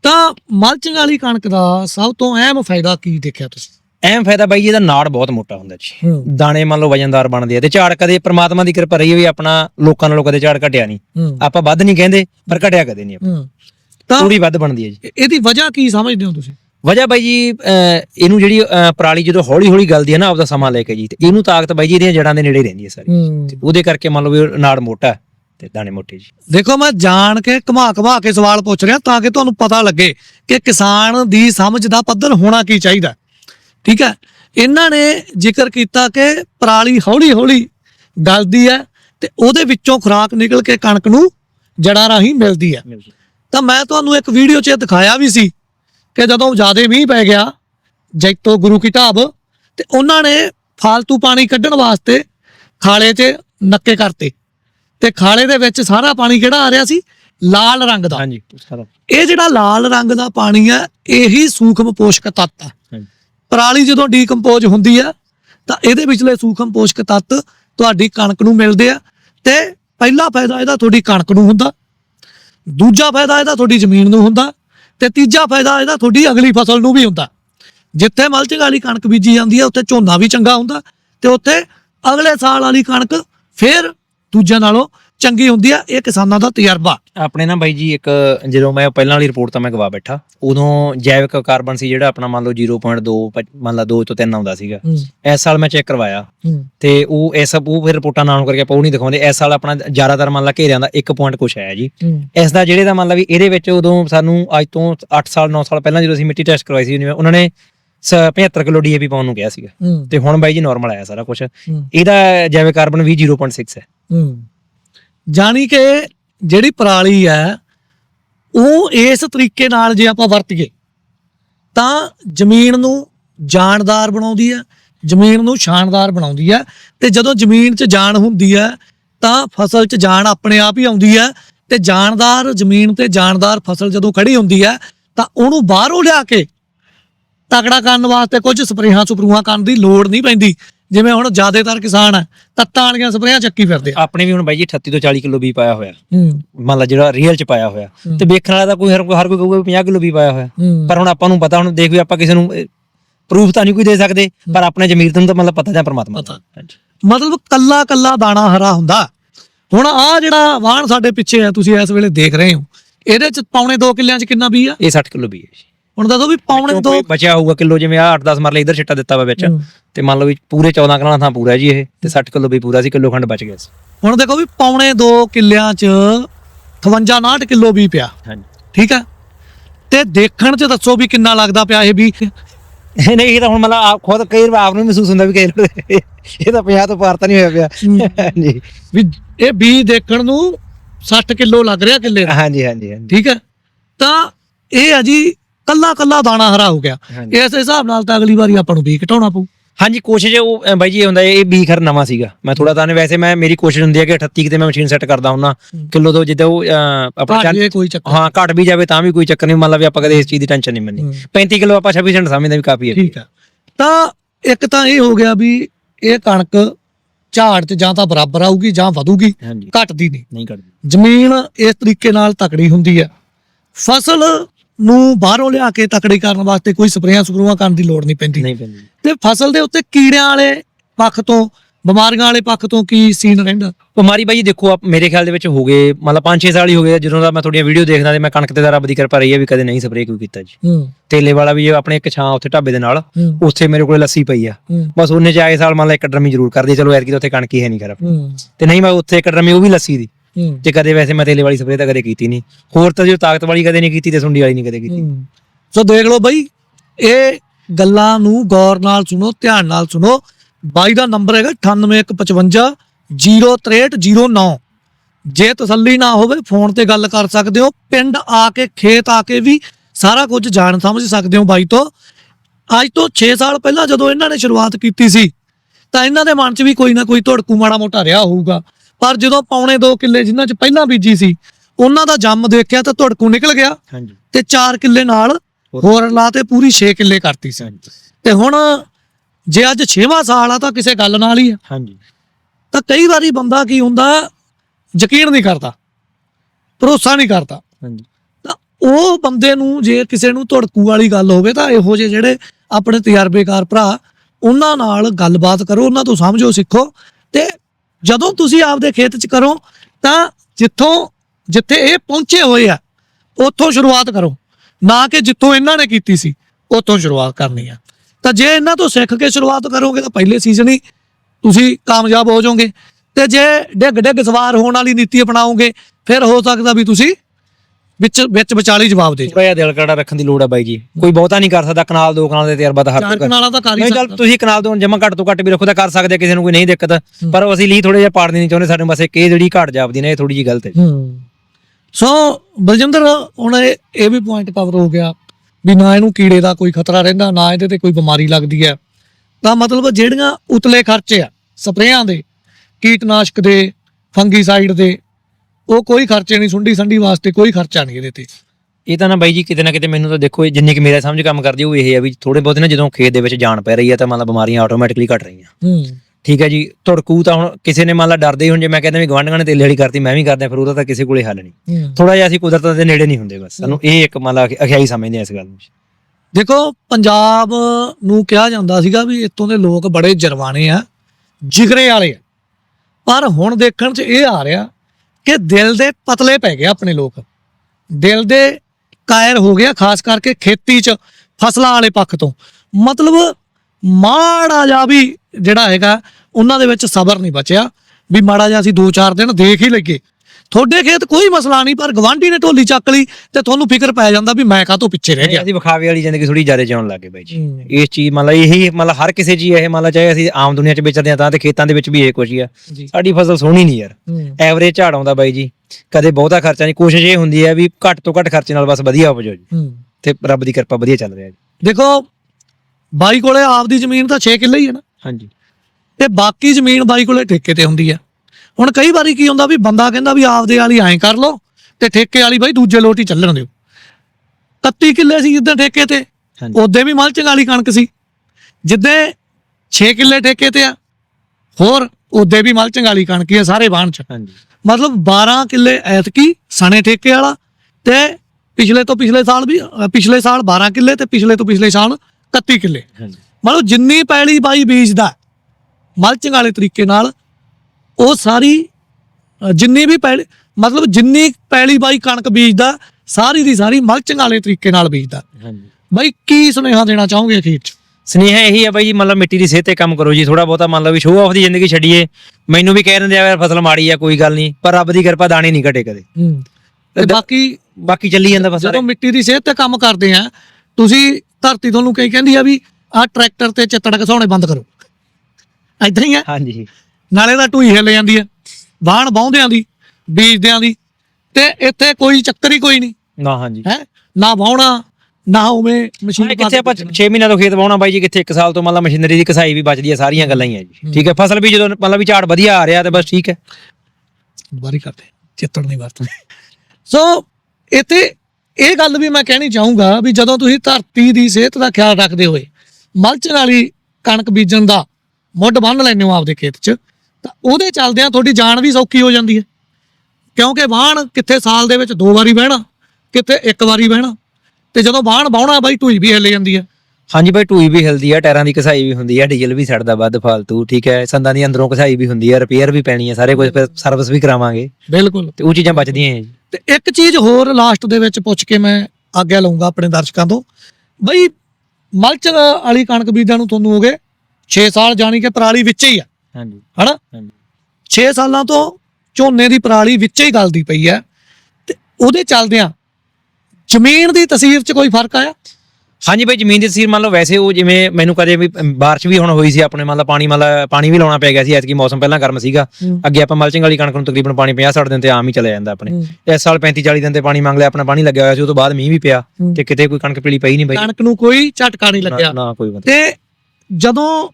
ਤਾਂ ਮਲਚਿੰਗ ਵਾਲੀ ਕਣਕ ਦਾ ਸਭ ਤੋਂ ਅਹਿਮ ਫਾਇਦਾ ਕੀ ਦੇਖਿਆ ਤੁਸੀਂ? ਐਮ ਫਾਇਦਾ ਬਾਈ ਇਹਦਾ ਨਾੜ ਬਹੁਤ ਮੋਟਾ ਹੁੰਦਾ ਜੀ। ਦਾਣੇ ਮੰਨ ਲਓ ਵਜਨਦਾਰ ਬਣਦੇ ਆ ਤੇ ਝਾੜ ਕਦੇ ਪ੍ਰਮਾਤਮਾ ਦੀ ਕਿਰਪਾ ਰਹੀ ਵੀ ਆਪਣਾ ਲੋਕਾਂ ਨਾਲੋਂ ਕਦੇ ਝਾੜ ਘਟਿਆ ਨਹੀਂ। ਆਪਾਂ ਵੱਧ ਨਹੀਂ ਕਹਿੰਦੇ ਪਰ ਘਟਿਆ ਕਦੇ ਨਹੀਂ ਹੂੰ। ਤਾਂ ਥੋੜੀ ਵੱਧ ਬਣਦੀ ਹੈ ਜੀ। ਇਹ- ਇਹਦੀ ਵਜ੍ਹਾ ਕੀ ਸਮਝਦੇ ਹੋ ਤੁਸੀਂ? ਵਜ੍ਹਾ ਬਾਈ ਜੀ ਇਹਨੂੰ ਜਿਹੜੀ ਪਰਾਲੀ ਜਦੋਂ ਹੌਲੀ ਹੌਲੀ ਗਲਦੀ ਹੈ ਨਾ ਆਪਦਾ ਸਮਾਂ ਲੈ ਕੇ ਜੀ ਤੇ ਇਹਨੂੰ ਤਾਕਤ ਬਾਈ ਜੀ ਇਹਦੀਆਂ ਜੜਾਂ ਦੇ ਨੇੜੇ ਰਹਿੰਦੀ ਹੈ ਸਾਰੀ। ਉਹਦੇ ਕਰਕੇ ਮੰਨ ਲਓ ਨਾੜ ਮੋਟਾ ਤੇ ਦਾਣੇ ਮੋਟੇ ਜੀ। ਦੇਖੋ ਮੈਂ ਜਾਣ ਕੇ ਘੁਮਾ ਘੁਮਾ ਕੇ ਸਵਾਲ ਪੁੱਛ ਰਿਹਾ ਤਾਂ ਕਿ ਤੁਹਾਨੂੰ ਪਤਾ ਲੱਗੇ ਕਿ ਕਿਸਾਨ ਦੀ ਸਮਝ ਦਾ ਪੱਧਰ ਹੋਣਾ ਕੀ ਚਾਹੀਦਾ ਠੀਕ ਹੈ? ਇਹਨਾਂ ਨੇ ਜ਼ਿਕਰ ਕੀਤਾ ਕਿ ਪਰਾਲੀ ਹੌਲੀ ਹੌਲੀ ਗਲਦੀ ਹੈ ਤੇ ਉਹਦੇ ਵਿੱਚੋਂ ਖੁਰਾਕ ਨਿਕਲ ਕੇ ਕਣਕ ਨੂੰ ਜੜਾਂ ਰਾਹੀਂ ਮਿਲਦੀ ਹੈ। ਤਾਂ ਮੈਂ ਤੁਹਾਨੂੰ ਇੱਕ ਵੀਡੀਓ 'ਚ ਦਿਖਾਇਆ ਵੀ ਸੀ ਕਿ ਜਦੋਂ ਜ਼ਿਆਦਾ ਮੀਂਹ ਪੈ ਗਿਆ ਜੈਤੋ ਗੁਰੂ ਕੀ ਢਾਬ ਤੇ ਉਹਨਾਂ ਨੇ ਫਾਲਤੂ ਪਾਣੀ ਕੱਢਣ ਵਾਸਤੇ ਖਾਲੇ 'ਚ ਨੱਕੇ ਕਰਤੇ। ਤੇ ਖਾਲੇ ਦੇ ਵਿੱਚ ਸਾਰਾ ਪਾਣੀ ਕਿਹੜਾ ਆ ਰਿਹਾ ਸੀ? ਲਾਲ ਰੰਗ ਦਾ। ਹਾਂਜੀ ਇਹ ਜਿਹੜਾ ਲਾਲ ਰੰਗ ਦਾ ਪਾਣੀ ਹੈ ਇਹੀ ਸੂਖਮ ਪੋਸ਼ਕ ਤੱਤ ਹੈ ਹਾਂਜੀ। ਪਰਾਲੀ ਜਦੋਂ ਡੀਕੰਪੋਜ਼ ਹੁੰਦੀ ਆ ਤਾਂ ਇਹਦੇ ਵਿਚਲੇ ਸੂਖਮ ਪੋਸ਼ਕ ਤੱਤ ਤੁਹਾਡੀ ਕਣਕ ਨੂੰ ਮਿਲਦੇ ਆ ਤੇ ਪਹਿਲਾ ਫਾਇਦਾ ਇਹਦਾ ਤੁਹਾਡੀ ਕਣਕ ਨੂੰ ਹੁੰਦਾ। ਦੂਜਾ ਫਾਇਦਾ ਇਹਦਾ ਤੁਹਾਡੀ ਜ਼ਮੀਨ ਨੂੰ ਹੁੰਦਾ। ਤੇ ਤੀਜਾ ਫਾਇਦਾ ਇਹਦਾ, ਤੁਹਾਡੀ ਅਗਲੀ ਫਸਲ ਨੂੰ ਵੀ ਹੁੰਦਾ। ਜਿੱਥੇ ਮਲਚਿੰਗ ਵਾਲੀ ਕਣਕ ਬੀਜੀ ਜਾਂਦੀ ਹੈ, ਉੱਥੇ ਝੋਨਾ ਵੀ ਚੰਗਾ ਹੁੰਦਾ ਤੇ ਉੱਥੇ ਅਗਲੇ ਸਾਲ ਵਾਲੀ ਕਣਕ ਫੇਰ ਦੂਜਿਆਂ ਨਾਲੋਂ ਚੰਗੀ ਹੁੰਦੀ ਆ ਇਹ ਕਿਸਾਨਾਂ ਦਾ ਤਜਰਬਾ। ਆਪਣੇ ਨਾ ਬਾਈ ਜੀ ਇੱਕ ਜਦੋਂ ਮੈਂ ਪਹਿਲਾਂ ਵਾਲੀ ਰਿਪੋਰਟ ਤਾਂ ਮੈਂ ਗਵਾ ਬੈਠਾ ਉਦੋਂ ਜੈਵਿਕ ਕਾਰਬਨ ਸੀ ਜਿਹੜਾ ਆਪਣਾ ਮੰਨ ਲਓ 0.2 ਪ- ਮੰਨ ਲਾ 2 ਤੋਂ 3 ਆਉਂਦਾ ਸੀਗਾ। ਇਸ ਸਾਲ ਮੈਂ ਚੈੱਕ ਕਰਵਾਇਆ। ਤੇ ਉਹ ਇਸ ਉਹ ਫਿਰ ਰਿਪੋਰਟਾਂ ਨਾਲੋਂ ਕਰਕੇ ਆਪਾਂ ਉਹ ਨਹੀਂ ਦਿਖਾਉਂਦੇ। ਇਸ ਸਾਲ ਆਪਣਾ ਜ਼ਿਆਦਾਤਰ ਮੰਨ ਲਾ ਘੇਰਿਆਂ ਦਾ 1 ਪੁਆਇੰਟ ਕੁਛ ਆਇਆ ਜੀ। ਇਸ ਦਾ ਜਿਹੜੇ ਦਾ ਮੰਨ ਲਾ ਵੀ ਇਹਦੇ ਵਿੱਚ ਉਦੋਂ ਸਾਨੂੰ ਅੱਜ ਤੋਂ 8 ਸਾਲ 9 ਸਾਲ ਪਹਿਲਾਂ ਜਦੋਂ ਅਸੀਂ ਮਿੱਟੀ ਟੈਸਟ ਕਰਵਾਈ ਸੀ ਉਹਨਾਂ ਨੇ ਸ- 75 ਕਿਲੋ ਡੀਏਪੀ ਪਾਉਣ ਨੂੰ ਕਿਹਾ ਸੀਗਾ। ਤੇ ਹੁਣ ਬਾਈ ਜੀ ਨਾਰਮਲ ਆਇਆ ਸਾਰਾ ਕੁਝ ਹੂੰ। ਇਹਦਾ ਜੈਵਿਕ ਕਾਰਬਨ ਵੀ 0.6 ਹੈ। ਹੂੰ ਜਾਣੀ ਕਿ ਜਿਹੜੀ ਪਰਾਲੀ ਹੈ, ਉਹ ਇਸ ਤਰੀਕੇ ਨਾਲ ਜੇ ਆਪਾਂ ਵਰਤੀਏ, ਤਾਂ ਜ਼ਮੀਨ ਨੂੰ ਜਾਨਦਾਰ ਬਣਾਉਂਦੀ ਹੈ, ਜ਼ਮੀਨ ਨੂੰ ਸ਼ਾਨਦਾਰ ਬਣਾਉਂਦੀ ਹੈ ਤੇ ਜਦੋਂ ਜ਼ਮੀਨ 'ਚ ਜਾਨ ਹੁੰਦੀ ਹੈ, ਤਾਂ ਫਸਲ 'ਚ ਜਾਨ ਆਪਣੇ ਆਪ ਹੀ ਆਉਂਦੀ ਹੈ ਤੇ ਜਾਨਦਾਰ ਜ਼ਮੀਨ ਤੇ ਜਾਨਦਾਰ ਫਸਲ ਜਦੋਂ ਖੜੀ ਹੁੰਦੀ ਹੈ, ਤਾਂ ਉਹਨੂੰ ਬਾਹਰੋਂ ਲਿਆ ਕੇ ਤਕੜਾ ਕਰਨ ਵਾਸਤੇ ਕੁਝ ਸਪਰੇਹਾਂ ਸੁਪਰੂਆਂ ਕਰਨ ਦੀ ਲੋੜ ਨਹੀਂ ਪੈਂਦੀ। ਜਿਵੇਂ ਹੁਣ ਜ਼ਿਆਦਾਤਰ ਕਿਸਾਨ ਹੈ ਤੱਤਾਂ ਵਾਲੀਆਂ ਸਪਰੇਹਾਂ ਚੱਕੀ ਫਿਰਦੇ ਆ। ਆਪਣੇ ਵੀ ਹੁਣ ਬਾਈ ਜੀ 38 ਤੋਂ 40 ਕਿਲੋ ਵੀ ਪਾਇਆ ਹੋਇਆ। ਹੂੰ। ਮੰਨ ਲਾ ਜਿਹੜਾ ਰੀਅਲ ਚ ਪਾਇਆ ਹੋਇਆ। ਤੇ ਵੇਖਣ ਵਾਲਾ ਤਾਂ ਕੋਈ ਹਰ ਕੋਈ ਹਰ ਕੋਈ ਕਹੂਗਾ ਵੀ 50 ਕਿਲੋ ਵੀ ਪਾਇਆ ਹੋਇਆ। ਪਰ ਹੁਣ ਆਪਾਂ ਨੂੰ ਪਤਾ ਹੁਣ ਦੇਖ ਵੀ ਆਪਾਂ ਕਿਸੇ ਨੂੰ ਪ੍ਰੂਫ ਤਾਂ ਨਹੀਂ ਕੋਈ ਦੇ ਸਕਦੇ ਪਰ ਆਪਣੇ ਜ਼ਮੀਰ ਨੂੰ ਤਾਂ ਮਤਲਬ ਪਤਾ ਜਾਂ ਪਰਮਾਤਮਾ ਪਤਾ। ਮਤਲਬ ਕੱਲਾ ਕੱਲਾ ਦਾਣਾ ਹਰਾ ਹੁੰਦਾ। ਹੁਣ ਆ ਜਿਹੜਾ ਵਾਹਣ ਸਾਡੇ ਪਿੱਛੇ ਆ ਤੁਸੀਂ ਇਸ ਵੇਲੇ ਦੇਖ ਰਹੇ ਹੋ। ਇਹਦੇ ਚ ਪੌਣੇ 2 ਕਿੱਲਿਆਂ ਚ ਕਿੰਨਾ ਬੀ ਆ? ਇਹ 60 ਕਿਲੋ ਵੀ ਹੈ ਜੀ। ਹੁਣ ਦੱਸੋ ਵੀ ਪੌਣੇ 2 ਕੋਈ ਬਚਿਆ ਹੋਊਗਾ ਕਿਲੋ ਜਿਵੇਂ ਆ 8-10 ਮਰਲੇ ਇਧਰ ਛਿੱਟਾ ਦਿੱਤਾ ਵਾ ਵਿੱਚ ਤੇ ਮੰਨ ਲਓ ਵੀ ਪੂਰੇ 14 ਕਿਲੋ ਥਾਂ ਪੂਰਾ ਜੀ ਇਹ ਤੇ 60 ਕਿਲੋ ਵੀ ਪੂਰਾ ਸੀ ਕਿਲੋ ਖੰਡ ਬਚ ਗਿਆ ਸੀ। ਹੁਣ ਦੇਖੋ ਵੀ ਪੌਣੇ 2 ਕਿੱਲਿਆਂ ਚ 58 59 ਕਿਲੋ ਵੀ ਪਿਆ। ਹਾਂਜੀ। ਠੀਕ ਆ? ਤੇ ਦੇਖਣ ਚ ਦੱਸੋ ਵੀ ਕਿੰਨਾ ਲੱਗਦਾ ਪਿਆ ਇਹ ਵੀ। ਨਹੀਂ ਇਹ ਤਾਂ ਹੁਣ ਮਤਲਬ ਆਪ ਖੁਦ ਕਈ ਵਾਰ ਆਪ ਨੂੰ ਵੀ ਮਹਿਸੂਸ ਹੁੰਦਾ ਵੀ ਕਈ ਵਾਰ ਇਹ ਤਾਂ 50 ਤੋਂ ਪਾਰ ਤਾਂ ਨਹੀਂ ਹੋਇਆ ਪਿਆ। ਹਾਂਜੀ। ਵੀ ਇਹ ਬੀ ਦੇਖਣ ਨੂੰ 60 ਕਿਲੋ ਲੱਗ ਰਿਹਾ ਕਿੱਲੇ ਦਾ। ਹਾਂਜੀ ਹਾਂਜੀ ਹਾਂਜੀ। ਠੀਕ ਹੈ ਤਾਂ ਇਹ ਆ ਜੀ ਕੱਲਾ ਕੱਲਾ ਦਾਣਾ ਹਰਾ ਹੋ ਗਿਆ। ਇਸ ਹਿਸਾਬ ਨਾਲ ਤਾਂ ਅਗਲੀ ਵਾਰੀ ਆਪਾਂ ਨੂੰ ਵੀ ਘਟਾਉਣਾ ਪਊ। ਹਾਂਜੀ ਕੋਸ਼ਿਸ਼ ਉਹ ਬਾਈ ਜੀ ਇਹ ਹੁੰਦਾ ਇਹ ਬੀ ਖਰ ਨਵਾਂ ਸੀਗਾ। ਮੈਂ ਥੋੜਾ ਤਾਂ ਵੈਸੇ ਮੈਂ ਮੇਰੀ ਕੋਸ਼ਿਸ਼ ਹੁੰਦੀ ਹੈ ਕਿ 38 ਕਿਤੇ ਮੈਂ ਮਸ਼ੀਨ ਸੈੱਟ ਕਰਦਾ ਹੁੰਨਾ। ਕਿਲੋ ਤੋਂ ਜਿੱਦਾਂ ਉਹ ਆਪਣਾ ਚੱਲ ਜੇ ਕੋਈ ਚੱਕਰ। ਹਾਂ ਘਟ ਵੀ ਜਾਵੇ ਤਾਂ ਵੀ ਕੋਈ ਚੱਕਰ ਨਹੀਂ ਮੰਨ ਲਾ ਵੀ ਆਪਾਂ ਕਦੇ ਇਸ ਚੀਜ਼ ਦੀ ਟੈਨਸ਼ਨ ਨਹੀਂ ਮੰਨੀ ਹੂੰ। 35 ਕਿਲੋ ਆਪਾਂ 26 ਸੈਂਟ ਸਮਝਦੇ ਵੀ ਕਾਫੀ ਹੈ। ਠੀਕ ਆ ਤਾਂ ਇੱਕ ਤਾਂ ਇਹ ਹੋ ਗਿਆ ਵੀ ਇਹ ਕਣਕ ਝਾੜ ਚ ਜਾਂ ਤਾਂ ਬਰਾਬਰ ਆਊਗੀ ਜਾਂ ਵਧੂਗੀ ਘਟਦੀ ਨਹੀਂ ਨਹੀਂ ਘਟਦੀ। ਜ਼ਮੀਨ ਇਸ ਤਰੀਕੇ ਨਾਲ ਤਕੜੀ ਹੁੰਦੀ ਹੈ। ਫਸਲ ਨੂੰ ਬਾਹਰੋਂ ਲਿਆ ਕੇ ਤਕੜੀ ਕਰਨ ਵਾਸਤੇ ਕੋਈ ਸਪਰੇਆਂ ਸਪਰੂਆਂ ਕਰਨ ਦੀ ਲੋੜ ਨਹੀਂ ਪੈਂਦੀ। ਨਹੀਂ ਪੈਂਦੀ। ਤੇ ਫਸਲ ਦੇ ਉੱਤੇ ਕੀੜਿਆਂ ਵਾਲੇ ਪੱਖ ਤੋਂ ਬਿਮਾਰੀਆਂ ਵਾਲੇ ਪੱਖ ਤੋਂ ਕੀ ਸੀਨ ਰਹਿੰਦਾ? ਬਿਮਾਰੀ ਬਾਈ ਦੇਖੋ ਆਪ ਮੇਰੇ ਖਿਆਲ ਦੇ ਵਿੱਚ ਹੋ ਗਏ ਮਤਲਬ 5-6 ਸਾਲ ਹੀ ਹੋ ਗਏ ਜਦੋਂ ਦਾ ਮੈਂ ਤੁਹਾਡੀਆਂ ਵੀਡੀਓ ਦੇਖਦਾ ਤੇ ਮੈਂ ਕਣਕ ਤੇ ਦਾ ਰੱਬ ਦੀ ਕਿਰਪਾ ਰਹੀ ਹੈ ਵੀ ਕਦੇ ਨਹੀਂ ਸਪਰੇਅ ਕੋਈ ਕੀਤਾ ਜੀ। ਹੂੰ। ਤੇਲੇ ਵਾਲਾ ਵੀ ਆਪਣੇ ਇੱਕ ਛਾਂ ਉੱਥੇ ਢਾਬੇ ਦੇ ਨਾਲ ਉੱਥੇ ਮੇਰੇ ਕੋਲ ਲੱਸੀ ਪਈ ਆ। ਬਸ ਉਹਨੇ ਆਏ ਸਾਲ ਮੰਨ ਲਾ ਇੱਕ ਡਰਮੀ ਜ਼ਰੂਰ ਕਰਦੀ ਚਲੋ ਐਤਕੀ ਤਾਂ ਉੱਥੇ ਕਣਕ ਹੀ ਹੈ ਨਹੀਂ ਖਰਾਬ। ਤੇ ਨਹੀਂ ਮੈਂ ਉੱਥੇ ਇੱਕ ਡਰਮੀ ਉਹ ਵੀ ਲੱਸੀ ਦੀ। ਤੇ ਕਦੇ ਵੈਸੇ ਮੈਂ ਤੇਲੇ ਵਾਲੀ ਸਪਰੇਅ ਤਾਂ ਕਦੇ ਕੀਤੀ ਨਹੀਂ। ਹੋਰ ਤਾਂ ਜੋ ਤਾਕਤ ਵਾਲੀ ਕਦੇ ਨਹੀਂ ਕੀਤੀ ਤੇ ਸੁੰਡੀ ਵਾਲੀ ਨਹੀਂ ਕਦੇ ਕੀਤੀ। ਸੋ ਦੇਖ ਲਓ ਬਈ ਇਹ ਗੱਲਾਂ ਨੂੰ ਗੌਰ ਨਾਲ ਸੁਣੋ ਧਿਆਨ ਨਾਲ ਸੁਣੋ। ਬਾਈ ਦਾ ਨੰਬਰ ਹੈਗਾ 9815 06309 ਜੇ ਤਸੱਲੀ ਨਾ ਹੋਵੇ ਫੋਨ ਤੇ ਗੱਲ ਕਰ ਸਕਦੇ ਹੋ। ਪਿੰਡ ਆ ਕੇ ਖੇਤ ਆ ਕੇ ਵੀ ਸਾਰਾ ਕੁਝ ਜਾਣ ਸਮਝ ਸਕਦੇ ਹੋ ਬਾਈ ਤੋਂ। ਅੱਜ ਤੋਂ 6 ਸਾਲ ਪਹਿਲਾਂ ਜਦੋਂ ਇਹਨਾਂ ਨੇ ਸ਼ੁਰੂਆਤ ਕੀਤੀ ਸੀ ਤਾਂ ਇਹਨਾਂ ਦੇ ਮਨ 'ਚ ਵੀ ਕੋਈ ਨਾ ਕੋਈ ਧੜਕੂ ਮਾੜਾ ਮੋਟਾ ਰਿਹਾ ਹੋਊਗਾ। ਪਰ ਜਦੋਂ ਪੌਣੇ 2 ਕਿੱਲੇ ਜਿਨ੍ਹਾਂ 'ਚ ਪਹਿਲਾਂ ਬੀਜੀ ਸੀ ਉਹਨਾਂ ਦਾ ਜੰਮ ਦੇਖਿਆ ਤਾਂ ਧੜਕੂ ਨਿਕਲ ਗਿਆ ਹਾਂਜੀ। ਤੇ 4 ਕਿੱਲੇ ਨਾਲ ਹੋਰ। ਲਾ ਤੇ ਪੂਰੀ 6 ਕਿੱਲੇ ਕਰਤੀ ਸੀ। ਤੇ ਹੁਣ ਜੇ ਅੱਜ 6ਵਾਂ ਸਾਲ ਆ ਤਾਂ ਕਿਸੇ ਗੱਲ ਨਾਲ ਹੀ ਆ। ਹਾਂਜੀ। ਤਾਂ ਕਈ ਵਾਰੀ ਬੰਦਾ ਕੀ ਹੁੰਦਾ ਯਕੀਨ ਨਹੀਂ ਕਰਦਾ ਭਰੋਸਾ ਨਹੀਂ ਕਰਦਾ। ਹਾਂਜੀ। ਤਾਂ ਉਹ ਬੰਦੇ ਨੂੰ ਜੇ ਕਿਸੇ ਨੂੰ ਧੜਕੂ ਵਾਲੀ ਗੱਲ ਹੋਵੇ ਤਾਂ ਇਹੋ ਜਿਹੇ ਜਿਹੜੇ ਆਪਣੇ ਤਜਰਬੇਕਾਰ ਭਰਾ ਉਹਨਾਂ ਨਾਲ ਗੱਲਬਾਤ ਕਰੋ ਉਹਨਾਂ ਤੋਂ ਸਮਝੋ ਸਿੱਖੋ ਤੇ ਜਦੋਂ ਤੁਸੀਂ ਆਪਦੇ ਖੇਤ 'ਚ ਕਰੋ, ਤਾਂ ਜਿੱਥੋਂ ਜਿੱਥੇ ਇਹ ਪਹੁੰਚੇ ਹੋਏ ਆ, ਉੱਥੋਂ ਸ਼ੁਰੂਆਤ ਕਰੋ। ਨਾ ਕਿ ਜਿੱਥੋਂ ਇਹਨਾਂ ਨੇ ਕੀਤੀ ਸੀ, ਉੱਥੋਂ ਸ਼ੁਰੂਆਤ ਕਰਨੀ ਆ। ਤਾਂ ਜੇ ਇਹਨਾਂ ਤੋਂ ਸਿੱਖ ਕੇ ਸ਼ੁਰੂਆਤ ਕਰੋਗੇ, ਤਾਂ ਪਹਿਲੇ ਸੀਜ਼ਨ ਹੀ ਤੁਸੀਂ ਕਾਮਯਾਬ ਹੋ ਜਾਓਗੇ। ਤੇ ਜੇ ਡਿੱਗ ਡਿੱਗ ਸਵਾਰ ਹੋਣ ਵਾਲੀ ਨੀਤੀ ਅਪਣਾਓਗੇ, ਫਿਰ ਹੋ ਸਕਦਾ ਵੀ ਤੁਸੀਂ ਵਿੱਚ ਵਿੱਚ ਵਿਚਾਲੀ ਜਵਾਬ ਦੇ ਥੋੜਾ ਜਿਹਾ ਦਿਲ ਕਰੜਾ ਰੱਖਣ ਦੀ ਲੋੜ ਹੈ ਬਾਈ ਜੀ। ਕੋਈ ਬਹੁਤਾ ਨਹੀਂ ਕਰ ਸਕਦਾ ਕਨਾਲ ਦੋ ਕਨਾਲ ਦੇ ਤਜਰਬਾ ਤਾਂ ਹਰ ਚਾਰ ਕੋਈ ਕਰ। ਕਨਾਲਾਂ ਤਾਂ ਕਰ ਹੀ ਨਹੀਂ ਚੱਲ ਤੁਸੀਂ ਕਨਾਲ ਦੋ ਜਮਾ ਘੱਟ ਤੋਂ ਘੱਟ ਵੀ ਰੱਖੋ ਤਾਂ ਕਰ ਸਕਦੇ ਕਿਸੇ ਨੂੰ ਕੋਈ ਨਹੀਂ ਦਿੱਕਤ। ਪਰ ਅਸੀਂ ਲਈ ਥੋੜਾ ਜਿਹਾ ਪਾੜਨੀ ਨਹੀਂ ਚਾਹੁੰਦੇ ਸਾਡੇ ਪਾਸੇ ਇਹ ਜਿਹੜੀ ਘਟ ਜਾਪਦੀ ਨੇ ਇਹ ਥੋੜੀ ਜੀ ਗਲਤ ਹੈ। ਸੋ ਬਲਜਿੰਦਰ ਹੁਣ ਇਹ ਵੀ ਪੁਆਇੰਟ ਕਵਰ ਹੋ ਗਿਆ ਵੀ ਨਾ ਇਹਨੂੰ ਕੀੜੇ ਦਾ ਕੋਈ ਖਤਰਾ ਰਹਿੰਦਾ ਨਾ ਇਹਦੇ ਤੇ ਕੋਈ ਬਿਮਾਰੀ ਲੱਗਦੀ ਹੈ। ਤਾਂ ਮਤਲਬ ਜਿਹੜੀਆਂ ਉਤਲੇ ਖਰਚੇ ਆ ਸਪਰੇਆਂ ਦੇ ਕੀਟਨਾਸ਼ਕ ਦੇ ਫੰਗੀਸਾਈਡ ਦੇ ਉਹ ਕੋਈ ਖਰਚੇ ਨਹੀਂ ਸੁੰਡੀ ਸੰਡੀ ਵਾਸਤੇ ਕੋਈ ਖਰਚਾ ਨਹੀਂ ਇਹਦੇ ਤੇ। ਇਹ ਤਾਂ ਨਾ ਬਾਈ ਜੀ ਕਿਤੇ ਨਾ ਕਿਤੇ ਮੈਨੂੰ ਤਾਂ ਦੇਖੋ ਜਿੰਨੀ ਕਿ ਮੇਰਾ ਸਮਝ ਕੰਮ ਕਰਦੀ ਉਹ ਇਹ ਹੈ ਵੀ ਥੋੜੇ ਬਹੁਤੇ ਨਾ ਜਦੋਂ ਖੇਤ ਦੇ ਵਿੱਚ ਜਾਣ ਪੈ ਰਹੀ ਹੈ ਤਾਂ ਮੰਨ ਲਾ ਬਿਮਾਰੀਆਂ ਆਟੋਮੈਟਿਕਲੀ ਘਟ ਰਹੀਆਂ। ਹੂੰ। ਠੀਕ ਹੈ ਜੀ ਧੜਕੂ ਤਾਂ ਹੁਣ ਕਿਸੇ ਨੇ ਮੰਨ ਲਾ ਡਰਦੇ ਹੁਣ ਜੇ ਮੈਂ ਕਹਿੰਦਾ ਵੀ ਗਵਾਂਢੀਆਂ ਨੇ ਤੇਲੇ ਵਾਲੀ ਕਰਤੀ ਮੈਂ ਵੀ ਕਰਦਾ ਫਿਰ ਉਹਦਾ ਤਾਂ ਕਿਸੇ ਕੋਲੇ ਹੱਲ ਨਹੀਂ। ਥੋੜਾ ਜਿਹਾ ਅਸੀਂ ਕੁਦਰਤ ਦੇ ਨੇੜੇ ਨਹੀਂ ਹੁੰਦੇ ਬਸ ਸਾਨੂੰ ਇਹ ਇੱਕ ਮੰਨ ਲਾ ਅਖਿਆਈ ਸਮਝਦੇ ਆ ਇਸ ਗੱਲ ਨੂੰ। ਦੇਖੋ ਪੰਜਾਬ ਨੂੰ ਕਿਹਾ ਜਾਂਦਾ ਸੀਗਾ ਵੀ ਇੱਥੋਂ ਦੇ ਲੋਕ ਬੜੇ ਜਰਵਾਣੇ ਆ ਜਿਗਰੇ ਵਾਲੇ ਆ। ਪਰ ਹੁਣ ਦੇਖਣ 'ਚ ਇਹ ਆ ਰਿਹਾ ਕਿ ਦਿਲ ਦੇ ਪਤਲੇ ਪੈ ਗਏ ਆਪਣੇ ਲੋਕ। ਦਿਲ ਦੇ ਕਾਇਰ ਹੋ ਗਿਆ ਖਾਸ ਕਰਕੇ ਖੇਤੀ 'ਚ, ਫਸਲਾਂ ਵਾਲੇ ਪੱਖ ਤੋਂ। ਮਤਲਬ ਮਾੜਾ ਜਿਹਾ ਵੀ ਜਿਹੜਾ ਹੈਗਾ, ਉਹਨਾਂ ਦੇ ਵਿੱਚ ਸਬਰ ਨਹੀਂ ਬਚਿਆ। ਵੀ ਮਾੜਾ ਜਿਹਾ ਅਸੀਂ 2-4 ਦਿਨ ਦੇਖ ਹੀ ਲੱਗੇ ਤੁਹਾਡੇ ਖੇਤ ਕੋਈ ਮਸਲਾ ਨਹੀਂ ਪਰ ਗਵਾਂਢੀ ਨੇ ਢੋਲੀ ਚੱਕ ਲਈ ਤੇ ਤੁਹਾਨੂੰ ਫਿਕਰ ਪੈ ਜਾਂਦਾ ਵੀ ਮੈਂ ਕਾਹਤੋਂ ਪਿੱਛੇ ਰਹਿ ਗਿਆ। ਅਸੀਂ ਵਿਖਾਵੇ ਵਾਲੀ ਜ਼ਿੰਦਗੀ ਥੋੜੀ ਜ਼ਿਆਦਾ ਜਿਉਣ ਲੱਗੇ ਬਾਈ ਜੀ। ਹੂੰ। ਇਸ ਚੀਜ਼ ਮੰਨ ਲਾ ਇਹੀ ਮੰਨ ਲਾ ਹਰ ਕਿਸੇ ਚੀਜ਼ ਇਹ ਮੰਨ ਲਾ ਚਾਹੇ ਅਸੀਂ ਆਮ ਦੁਨੀਆ 'ਚ ਵੇਚਦੇ ਆ ਤਾਂ ਤੇ ਖੇਤਾਂ ਦੇ ਵਿੱਚ ਵੀ ਇਹ ਕੁਝ ਹੀ ਆ। ਜੀ। ਸਾਡੀ ਫਸਲ ਸੋਹਣੀ ਨਹੀਂ ਯਾਰ। ਹੂੰ। ਐਵਰੇਜ ਝਾੜ ਆਉਂਦਾ ਬਾਈ ਜੀ। ਕਦੇ ਬਹੁਤਾ ਖਰਚਾ ਨਹੀਂ ਕੋਸ਼ਿਸ਼ ਇਹ ਹੁੰਦੀ ਹੈ ਵੀ ਘੱਟ ਤੋਂ ਘੱਟ ਖਰਚੇ ਨਾਲ ਬਸ ਵਧੀਆ ਉਪਜੋ ਜੀ। ਹੂੰ। ਤੇ ਰੱਬ ਦੀ ਕਿਰਪਾ ਵਧੀਆ ਚੱਲ ਰਿਹਾ ਜੀ। ਦੇਖੋ ਬਾਈ ਕੋਲੇ ਆਪਦੀ ਜ਼ਮੀਨ ਤਾਂ 6 ਕਿੱਲੇ ਹੀ ਹੈ ਨਾ। ਹਾਂਜੀ। ਤੇ ਬਾਕੀ ਜ਼ਮੀਨ ਬਾਈ ਕੋਲੇ ਠੇਕੇ ਤੇ ਹੁੰਦੀ ਆ। ਹੁਣ ਕਈ ਵਾਰੀ ਕੀ ਹੁੰਦਾ ਵੀ ਬੰਦਾ ਕਹਿੰਦਾ ਵੀ ਆਪਦੇ ਵਾਲੀ ਐਂ ਕਰ ਲਓ ਤੇ ਠੇਕੇ ਵਾਲੀ ਬਾਈ ਦੂਜੇ ਲੋਟ ਹੀ ਚੱਲਣ ਦਿਓ। 31 ਕਿੱਲੇ ਸੀ ਜਿੱਦਾਂ ਠੇਕੇ ਤੇ ਉਹਦੇ ਵੀ ਮਲਚਿੰਗ ਵਾਲੀ ਕਣਕ ਸੀ। ਜਿੱਦੇ 6 ਕਿੱਲੇ ਠੇਕੇ ਤੇ ਆ ਹੋਰ ਉਹਦੇ ਵੀ ਮਲਚਿੰਗ ਵਾਲੀ ਕਣਕ ਹੀ ਆ ਸਾਰੇ ਬਾਣ ਚ। ਮਤਲਬ 12 ਕਿੱਲੇ ਐਤਕੀ ਸਣੇ ਠੇਕੇ ਵਾਲਾ ਤੇ ਪਿਛਲੇ ਤੋਂ ਪਿਛਲੇ ਸਾਲ ਵੀ ਪਿਛਲੇ ਸਾਲ 12 ਕਿੱਲੇ ਤੇ ਪਿਛਲੇ ਤੋਂ ਪਿਛਲੇ ਸਾਲ 31 ਕਿੱਲੇ। ਮਤਲਬ ਜਿੰਨੀ ਪੈਲੀ ਬਾਈ ਬੀਜਦਾ ਮਲਚਿੰਗ ਵਾਲੇ ਤਰੀਕੇ ਨਾਲ ਉਹ ਸਾਰੀ ਜਿੰਨੀ ਵੀ ਪੈਲੀ ਮਤਲਬ ਜਿੰਨੀ ਪੈਲੀ ਬਾਈ ਕਣਕ ਬੀਜਦਾ ਸਾਰੀ ਦੀ ਸਾਰੀ ਮਲਚਿੰਗ ਵਾਲੇ ਤਰੀਕੇ ਨਾਲ ਬੀਜਦਾ। ਹਾਂਜੀ। ਬਾਈ ਕੀ ਸੁਨੇਹਾ ਦੇਣਾ ਚਾਹੋਗੇ ਅਖੀਰ ਚ? ਸਨੇਹਾ ਇਹੀ ਹੈ ਬਾਈ ਜੀ ਮਤਲਬ ਮਿੱਟੀ ਦੀ ਸਿਹਤ ਤੇ ਕੰਮ ਕਰੋ ਜੀ। ਥੋੜਾ ਬਹੁਤਾ ਮੰਨ ਲਓ ਵੀ ਸ਼ੋਅ ਆਫ ਦੀ ਜ਼ਿੰਦਗੀ ਛੱਡੀਏ। ਮੈਨੂੰ ਵੀ ਕਹਿ ਦਿੰਦੇ ਆ ਯਾਰ ਫਸਲ ਮਾੜੀ ਆ ਕੋਈ ਗੱਲ ਨਹੀਂ। ਪਰ ਰੱਬ ਦੀ ਕਿਰਪਾ ਦਾਣੇ ਨਹੀਂ ਘਟੇ ਕਦੇ। ਤੇ ਬਾਕੀ ਬਾਕੀ ਚੱਲੀ ਜਾਂਦਾ ਬਸ ਜਦੋਂ ਮਿੱਟੀ ਦੀ ਸਿਹਤ ਤੇ ਕੰਮ ਕਰਦੇ ਆ ਤੁਸੀਂ ਧਰਤੀ ਤੁਹਾਨੂੰ ਕਈ ਕਹਿੰਦੀ ਆ ਵੀ ਆਹ ਟਰੈਕਟਰ ਤੇ ਚੱਤੜ ਘਸਾਉਣੇ ਬੰਦ ਕਰੋ। ਇਦਾਂ ਹੀ ਆ। ਹਾਂਜੀ। ਨਾਲੇ ਦਾ ਢੂਈ ਹਿੱਲ ਜਾਂਦੀ ਆ ਵਾਹਣ ਬਾਉਂਦਿਆਂ ਦੀ ਬੀਜਦਿਆਂ ਦੀ ਤੇ ਇੱਥੇ ਕੋਈ ਚੱਕਰ ਹੀ ਕੋਈ ਨਹੀਂ। ਨਾ ਹਾਂਜੀ। ਹੈ? ਨਾ ਵਾਹੁਣਾ ਨਾ ਉਵੇਂ ਮਸ਼ੀਨ ਹਾਂ, ਕਿੱਥੇ ਆਪਾਂ 6 ਮਹੀਨਿਆਂ ਤੋਂ ਖੇਤ ਵਾਉਣਾ ਬਾਈ ਜੀ ਕਿੱਥੇ 1 ਸਾਲ ਤੋਂ ਮੰਨ ਲਾ ਮਸ਼ੀਨਰੀ ਦੀ ਕਸਾਈ ਵੀ ਬਚਦੀ ਆ ਸਾਰੀਆਂ ਗੱਲਾਂ ਹੀ ਆ ਜੀ। ਠੀਕ ਹੈ ਫਸਲ ਵੀ ਜਦੋਂ ਮੰਨ ਲਾ ਵੀ ਝਾੜ ਵਧੀਆ ਆ ਰਿਹਾ ਤੇ ਬਸ ਠੀਕ ਹੈ। ਦੁਬਾਰੀ ਕਰਦੇ ਚਿੱਤੜ ਨਹੀਂ ਵਰਤਦੇ। ਸੋ ਇੱਥੇ ਇਹ ਗੱਲ ਵੀ ਮੈਂ ਕਹਿਣੀ ਚਾਹੂੰਗਾ ਵੀ ਜਦੋਂ ਤੁਸੀਂ ਧਰਤੀ ਦੀ ਸਿਹਤ ਦਾ ਖਿਆਲ ਰੱਖਦੇ ਹੋਏ ਮਲਚਣ ਵਾਲੀ ਕਣਕ ਬੀਜਣ ਦਾ ਮੁੱਢ ਬੰਨ ਲੈਂਦੇ ਹੋ ਆਪਦੇ ਖੇਤ 'ਚ ਤਾਂ ਉਹਦੇ ਚੱਲਦਿਆਂ ਤੁਹਾਡੀ ਜਾਨ ਵੀ ਸੌਖੀ ਹੋ ਜਾਂਦੀ ਹੈ। ਕਿਉਂਕਿ ਵਾਹਣ ਕਿੱਥੇ ਸਾਲ ਦੇ ਵਿੱਚ ਦੋ ਵਾਰੀ ਬਹਿਣਾ ਕਿੱਥੇ ਇੱਕ ਵਾਰੀ ਬਹਿਣਾ ਤੇ ਜਦੋਂ ਵਾਹਣ ਬਾਉਣਾ ਬਾਈ ਢੂਈ ਵੀ ਹਿੱਲ ਜਾਂਦੀ ਹੈ। ਹਾਂਜੀ ਬਾਈ ਟੂਈ ਵੀ ਹਿਲਦੀ ਆ ਟਾਇਰਾਂ ਦੀ ਕਸਾਈ ਵੀ ਹੁੰਦੀ ਆ ਡੀਜ਼ਲ ਵੀ ਸੜਦਾ ਵੱਧ ਫਾਲਤੂ ਠੀਕ ਹੈ ਸੰਦਾਂ ਦੀ ਅੰਦਰੋਂ ਕਸਾਈ ਵੀ ਹੁੰਦੀ ਆ ਰਿਪੇਅਰ ਵੀ ਪੈਣੀ ਆ ਸਾਰੇ ਕੁਝ ਫਿਰ ਸਰਵਿਸ ਵੀ ਕਰਾਵਾਂਗੇ। ਬਿਲਕੁਲ। ਤੇ ਉਹ ਚੀਜ਼ਾਂ ਬਚਦੀਆਂ ਆ ਜੀ। ਤੇ ਇੱਕ ਚੀਜ਼ ਹੋਰ ਲਾਸਟ ਦੇ ਵਿੱਚ ਪੁੱਛ ਕੇ ਮੈਂ ਆਗਿਆ ਲਵਾਂਗਾ ਆਪਣੇ ਦਰਸ਼ਕਾਂ ਤੋਂ। ਬਈ ਮਲਚ ਵਾਲੀ ਕਣਕ ਬੀਜਾਂ ਨੂੰ ਤੁਹਾਨੂੰ ਹੋ ਗਏ 6 ਸਾਲ ਜਾਣੀ ਕਿ ਪਰਾਲੀ ਵਿੱਚ ਹੀ ਆ। ਹਾਂਜੀ। ਹਨਾ? ਹਾਂਜੀ। 6 ਸਾਲਾਂ ਤੋਂ ਝੋਨੇ ਦੀ ਪਰਾਲੀ ਵਿੱਚ ਹੀ ਗਲਦੀ ਪਈ ਹੈ ਤੇ ਉਹਦੇ ਚੱਲਦਿਆਂ ਜ਼ਮੀਨ ਦੀ ਤਸਵੀਰ 'ਚ ਕੋਈ ਫ਼ਰਕ ਆਇਆ? ਹਾਂਜੀ ਬਾਈ ਜ਼ਮੀਨ ਦੀ ਤਸਵੀਰ ਮੰਨ ਲਓ ਵੈਸੇ ਉਹ ਜਿਵੇਂ ਮੈਨੂੰ ਕਦੇ ਵੀ ਬਾਰਿਸ਼ ਵੀ ਹੁਣ ਹੋਈ ਸੀ ਆਪਣੇ ਮੰਨ ਲਾ ਪਾਣੀ ਮੰਨ ਲਾ ਪਾਣੀ ਵੀ ਲਾਉਣਾ ਪੈ ਗਿਆ ਸੀ ਐਤਕੀ ਮੌਸਮ ਪਹਿਲਾਂ ਗਰਮ ਸੀਗਾ। ਅੱਗੇ ਆਪਾਂ ਮਲਚਿੰਗ ਵਾਲੀ ਕਣਕ ਨੂੰ ਤਕਰੀਬਨ ਪਾਣੀ 50 60 ਦਿਨ ਤੇ ਆਮ ਹੀ ਚਲੇ ਜਾਂਦਾ ਆਪਣੇ। ਇਸ ਸਾਲ 35 40 ਦਿਨ ਤੇ ਪਾਣੀ ਮੰਗ ਲਿਆ ਆਪਣਾ ਪਾਣੀ ਲੱਗਿਆ ਹੋਇਆ ਸੀ ਉਹ ਤੋਂ ਬਾਅਦ ਮੀਂਹ ਵੀ ਪਿਆ। ਤੇ ਕਿਤੇ ਕੋਈ ਕਣਕ ਪੀਲੀ ਪਈ ਨਹੀਂ ਬਾਈ। ਕਣਕ ਨੂੰ ਕੋਈ ਝਟਕਾ ਨਹੀਂ ਲੱਗਿਆ। ਨਾ- ਕੋਈ ਤੇ ਜਦੋਂ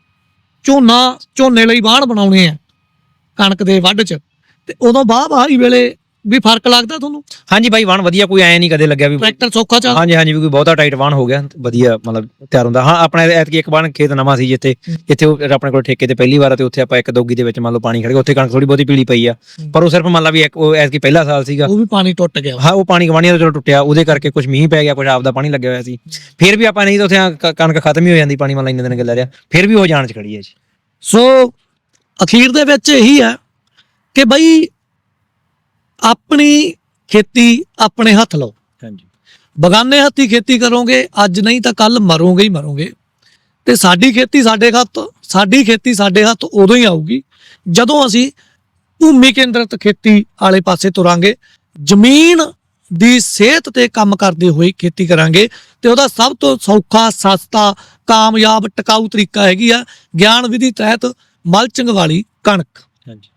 ਝੋਨਾ ਝੋਨੇ ਲਈ ਬਾਣ ਬਣਾਉਣੇ ਆ ਕਣਕ ਦੇ ਵੱਢ 'ਚ। ਤੇ ਉਦੋਂ ਬਾਹ ਬਾਹਰੀ ਵੇਲੇ ਵੀ ਫ਼ਰਕ ਲੱਗਦਾ ਤੁਹਾਨੂੰ? ਹਾਂਜੀ ਬਾਈ ਵਾਣ ਵਧੀਆ ਕੋਈ ਐ ਨਹੀਂ ਕਦੇ ਲੱਗਿਆ ਵੀ ਟਰੈਕਟਰ ਸੌਖਾ ਚੱਲ। ਹਾਂਜੀ ਹਾਂਜੀ ਵੀ ਕੋਈ ਬਹੁਤਾ ਟਾਈਟ ਵਾਣ ਹੋ ਗਿਆ ਵਧੀਆ ਮਤਲਬ ਤਿਆਰ ਹੁੰਦਾ। ਹਾਂ ਆਪਣਾ ਐਤਕੀ ਇੱਕ ਵਾਣ ਖੇਤ ਨਵਾਂ ਸੀ ਜਿੱਥੇ ਜਿੱਥੇ ਉਹ ਆਪਣੇ ਕੋਲ ਠੇਕੇ ਤੇ ਪਹਿਲੀ ਵਾਰ ਆ ਤੇ ਉੱਥੇ ਆਪਾਂ ਇੱਕ ਦੋਗੀ ਦੇ ਵਿੱਚ ਮੰਨ ਲਓ ਪਾਣੀ ਖੜ ਗਿਆ। ਉੱਥੇ ਕਣਕ ਥੋੜੀ ਬਹੁਤੀ ਪੀਲੀ ਪਈ ਆ। ਪਰ ਉਹ ਸਿਰਫ ਮੰਨ ਲਾ ਵੀ ਇੱਕ ਉਹ ਐਤਕੀ ਪਹਿਲਾ ਸਾਲ ਸੀਗਾ। ਉਹ ਵੀ ਪਾਣੀ ਟੁੱਟ ਗਿਆ। ਹਾਂ ਉਹ ਪਾਣੀ ਗਵਾਣੀਆਂ ਦਾ ਚਲੋ ਟੁੱਟਿਆ। ਉਹਦੇ ਕਰਕੇ ਕੁਝ ਮੀਂਹ ਪੈ ਗਿਆ ਕੁਝ ਆਪਦਾ ਪਾਣੀ ਲੱਗਿਆ ਹੋਇਆ ਸੀ। ਫਿਰ ਵੀ ਆਪਾਂ ਨਹੀਂ ਤਾਂ ਉੱਥੇ ਆ ਕਣਕ ਖਤਮ ਹੀ ਹੋ ਜਾਂਦੀ ਪਾਣੀ ਮੰਨ ਲਾ ਇੰਨੇ ਦਿਨ ਗੱਲਾ ਰਿਹਾ। ਫਿਰ ਵੀ ਉਹ ਜਾਣ ਚ ਖੜੀ ਹੈ ਜੀ। ਸੋ ਅਖੀਰ ਦੇ ਵਿੱਚ ਇਹੀ ਹੈ ਕਿ ਬਈ ਆਪਣੀ ਖੇਤੀ ਆਪਣੇ ਹੱਥ ਲਓ। ਹਾਂਜੀ। ਬਗਾਨੇ ਹੱਥੀ ਖੇਤੀ ਕਰੋਗੇ ਅੱਜ ਨਹੀਂ ਤਾਂ ਕੱਲ ਮਰੋਗੇ ਹੀ ਮਰੋਗੇ। ਤੇ ਸਾਡੀ ਖੇਤੀ ਸਾਡੇ ਹੱਥ ਸਾਡੀ ਖੇਤੀ ਸਾਡੇ ਹੱਥ ਉਦੋਂ ਹੀ ਆਊਗੀ ਜਦੋਂ ਅਸੀਂ ਭੂਮੀ ਕੇਂਦਰਿਤ ਖੇਤੀ ਵਾਲੇ ਪਾਸੇ ਤੁਰਾਂਗੇ ਜ਼ਮੀਨ ਦੀ ਸਿਹਤ ਤੇ ਕੰਮ ਕਰਦੇ ਹੋਏ ਖੇਤੀ ਕਰਾਂਗੇ ਤੇ ਉਹਦਾ ਸਭ ਤੋਂ ਸੌਖਾ ਸਸਤਾ ਕਾਮਯਾਬ ਟਿਕਾਊ ਤਰੀਕਾ ਹੈਗੀ ਆ ਗਿਆਨ ਵਿਧੀ ਤਹਿਤ ਮਲਚਿੰਗ ਵਾਲੀ ਕਣਕ। ਹਾਂਜੀ।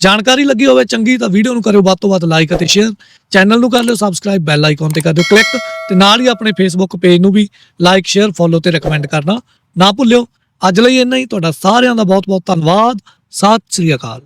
ਜਾਣਕਾਰੀ ਲੱਗੀ ਹੋਵੇ ਚੰਗੀ ਤਾਂ ਵੀਡੀਓ ਨੂੰ ਕਰਿਓ ਵੱਧ ਤੋਂ ਵੱਧ ਲਾਈਕ ਅਤੇ ਸ਼ੇਅਰ ਚੈਨਲ ਨੂੰ ਕਰ ਲਿਓ ਸਬਸਕ੍ਰਾਈਬ ਬੈਲ ਆਈਕਨ ਤੇ ਕਰ ਦਿਓ ਕਲਿੱਕ ਤੇ ਨਾਲ ਹੀ ਆਪਣੇ ਫੇਸਬੁੱਕ ਪੇਜ ਨੂੰ ਵੀ ਲਾਈਕ ਸ਼ੇਅਰ ਫੋਲੋ ਤੇ ਰეკਮੈਂਡ ਕਰਨਾ ਨਾ ਭੁੱਲਿਓ। ਅੱਜ ਲਈ ਇੰਨਾ ਹੀ। ਤੁਹਾਡਾ ਸਾਰਿਆਂ ਦਾ ਬਹੁਤ ਬਹੁਤ ਧੰਨਵਾਦ। ਸਤਿ ਸ੍ਰੀ ਅਕਾਲ।